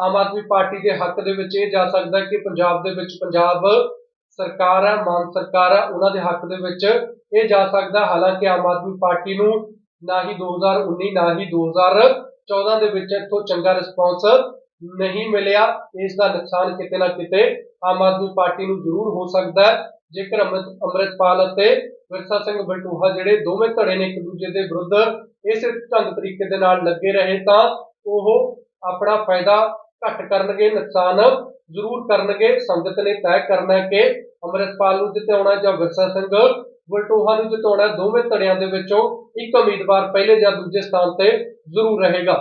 ਆਮ ਆਦਮੀ ਪਾਰਟੀ ਦੇ ਹੱਕ ਦੇ ਵਿੱਚ ਇਹ ਜਾ ਸਕਦਾ ਕਿ ਪੰਜਾਬ ਦੇ ਵਿੱਚ ਪੰਜਾਬ ਸਰਕਾਰ ਹੈ, ਮਾਨ ਸਰਕਾਰ ਹੈ, ਉਹਨਾਂ ਦੇ ਹੱਕ ਦੇ ਵਿੱਚ ਇਹ ਜਾ ਸਕਦਾ ਹਾਲਾਂਕਿ ਆਮ ਆਦਮੀ ਪਾਰਟੀ ਨੂੰ ਨਾ ਹੀ 2019 ਨਾ ਹੀ 2014 ਦੇ ਵਿੱਚ ਇੱਥੋਂ ਚੰਗਾ ਰਿਸਪੌਂਸ ਨਹੀਂ ਮਿਲਿਆ। ਇਸ ਦਾ ਨੁਕਸਾਨ ਕਿਤੇ ਨਾ ਕਿਤੇ ਆਮ ਆਦਮੀ ਪਾਰਟੀ ਨੂੰ ਜ਼ਰੂਰ ਹੋ ਸਕਦਾ ਹੈ। ਜੇਕਰ ਅੰਮ੍ਰਿਤ ਅੰਮ੍ਰਿਤਪਾਲ ਅਤੇ ਵਿਰਸਾ ਸਿੰਘ ਬਲਟੂਹਾ ਜਿਹੜੇ ਦੋਵੇਂ ਧੜੇ ਨੇ ਇੱਕ ਦੂਜੇ ਦੇ ਵਿਰੁੱਧ ਇਸੇ ਢੰਗ ਤਰੀਕੇ ਦੇ ਨਾਲ ਲੱਗੇ ਰਹੇ ਤਾਂ ਉਹ ਆਪਣਾ ਫਾਇਦਾ ਘੱਟ ਕਰਨਗੇ, ਨੁਕਸਾਨ ਜ਼ਰੂਰ ਕਰਨਗੇ। ਸੰਗਤ ਨੇ ਤੈਅ ਕਰਨਾ ਹੈ ਕਿ ਅੰਮ੍ਰਿਤਪਾਲ ਨੂੰ ਜਿਤਾਉਣਾ ਜਾਂ ਵਿਰਸਾ ਸਿੰਘ ਬਲਟੋਹਾ ਨੂੰ ਜਿਤਾਉਣਾ ਦੋਵੇਂ ਧੜਿਆਂ ਦੇ ਵਿੱਚੋਂ ਇੱਕ ਉਮੀਦਵਾਰ ਪਹਿਲੇ ਜਾਂ ਦੂਜੇ ਸਥਾਨ ਤੇ ਜ਼ਰੂਰ ਰਹੇਗਾ।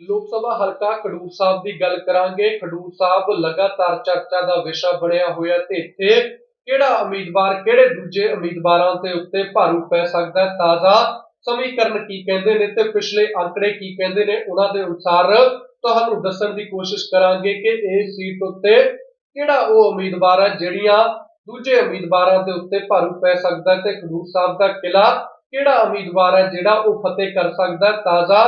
ਲੋਕ ਸਭਾ ਹਲਕਾ ਖਡੂਰ ਸਾਹਿਬ ਦੀ ਗੱਲ ਕਰਾਂਗੇ। ਖਡੂਰ ਸਾਹਿਬ ਲਗਾਤਾਰ ਚਰਚਾ ਦਾ ਵਿਸ਼ਾ ਬਣਿਆ ਹੋਇਆ ਤੇ ਇੱਥੇ ਕਿਹੜਾ ਉਮੀਦਵਾਰ ਕਿਹੜੇ ਦੂਜੇ ਉਮੀਦਵਾਰਾਂ ਦੇ ਉੱਤੇ ਭਾਰੂ ਪੈ ਸਕਦਾ ਹੈ? ਤਾਜ਼ਾ ਸਮੀਕਰਨ ਕੀ ਕਹਿੰਦੇ ਨੇ ਤੇ ਪਿਛਲੇ ਅੰਕੜੇ ਕੀ ਕਹਿੰਦੇ ਨੇ? ਉਹਨਾਂ ਦੇ ਅਨੁਸਾਰ ਤੁਹਾਨੂੰ ਦੱਸਣ ਦੀ ਕੋਸ਼ਿਸ਼ ਕਰਾਂਗੇ ਕਿ ਇਸ ਸੀਟ ਉੱਤੇ ਕਿਹੜਾ ਉਹ ਉਮੀਦਵਾਰ ਹੈ ਜਿਹੜੀਆਂ ਦੂਜੇ ਉਮੀਦਵਾਰਾਂ ਦੇ ਉੱਤੇ ਭਾਰੂ ਪੈ ਸਕਦਾ ਤੇ ਖਡੂਰ ਸਾਹਿਬ ਦਾ ਕਿਲਾ ਕਿਹੜਾ ਉਮੀਦਵਾਰ ਹੈ ਜਿਹੜਾ ਉਹ ਫਤਿਹ ਕਰ ਸਕਦਾ ਤਾਜ਼ਾ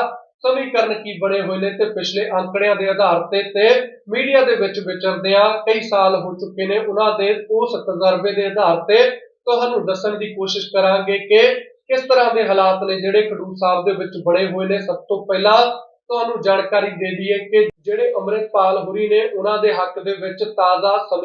ਸਮੀਕਰਨ ਕੀ ਬਣੇ ਹੋਏ ਨੇ ਤੇ ਪਿਛਲੇ ਅੰਕੜਿਆਂ ਦੇ ਆਧਾਰ ਤੇ ਤੇ ਮੀਡੀਆ ਦੇ ਵਿੱਚ ਵਿਚਰਦਿਆਂ ਕਈ ਸਾਲ ਹੋ ਚੁੱਕੇ ਨੇ ਉਹਨਾਂ ਦੇ ਉਸ ਤਜਰਬੇ ਦੇ ਆਧਾਰ ਤੇ ਤੁਹਾਨੂੰ ਦੱਸਣ ਦੀ ਕੋਸ਼ਿਸ਼ ਕਰਾਂਗੇ ਕਿ ਕਿਸ ਤਰ੍ਹਾਂ ਦੇ ਹਾਲਾਤ ਨੇ ਜਿਹੜੇ ਖਡੂਰ ਸਾਹਿਬ ਦੇ ਵਿੱਚ ਬਣੇ ਹੋਏ ਨੇ ਸਭ ਤੋਂ ਪਹਿਲਾਂ ਤੁਹਾਨੂੰ ਜਾਣਕਾਰੀ ਦੇ ਦਈਏ ਕਿ ਜਿਹੜੇ ਅੰਮ੍ਰਿਤਪਾਲ ਹੁਰੀ ਨੇ ਉਹਨਾਂ ਦੇ ਹੱਕ ਦੇ ਵਿੱਚ ਤਾਜ਼ਾ ਸਮੀਖਿਆ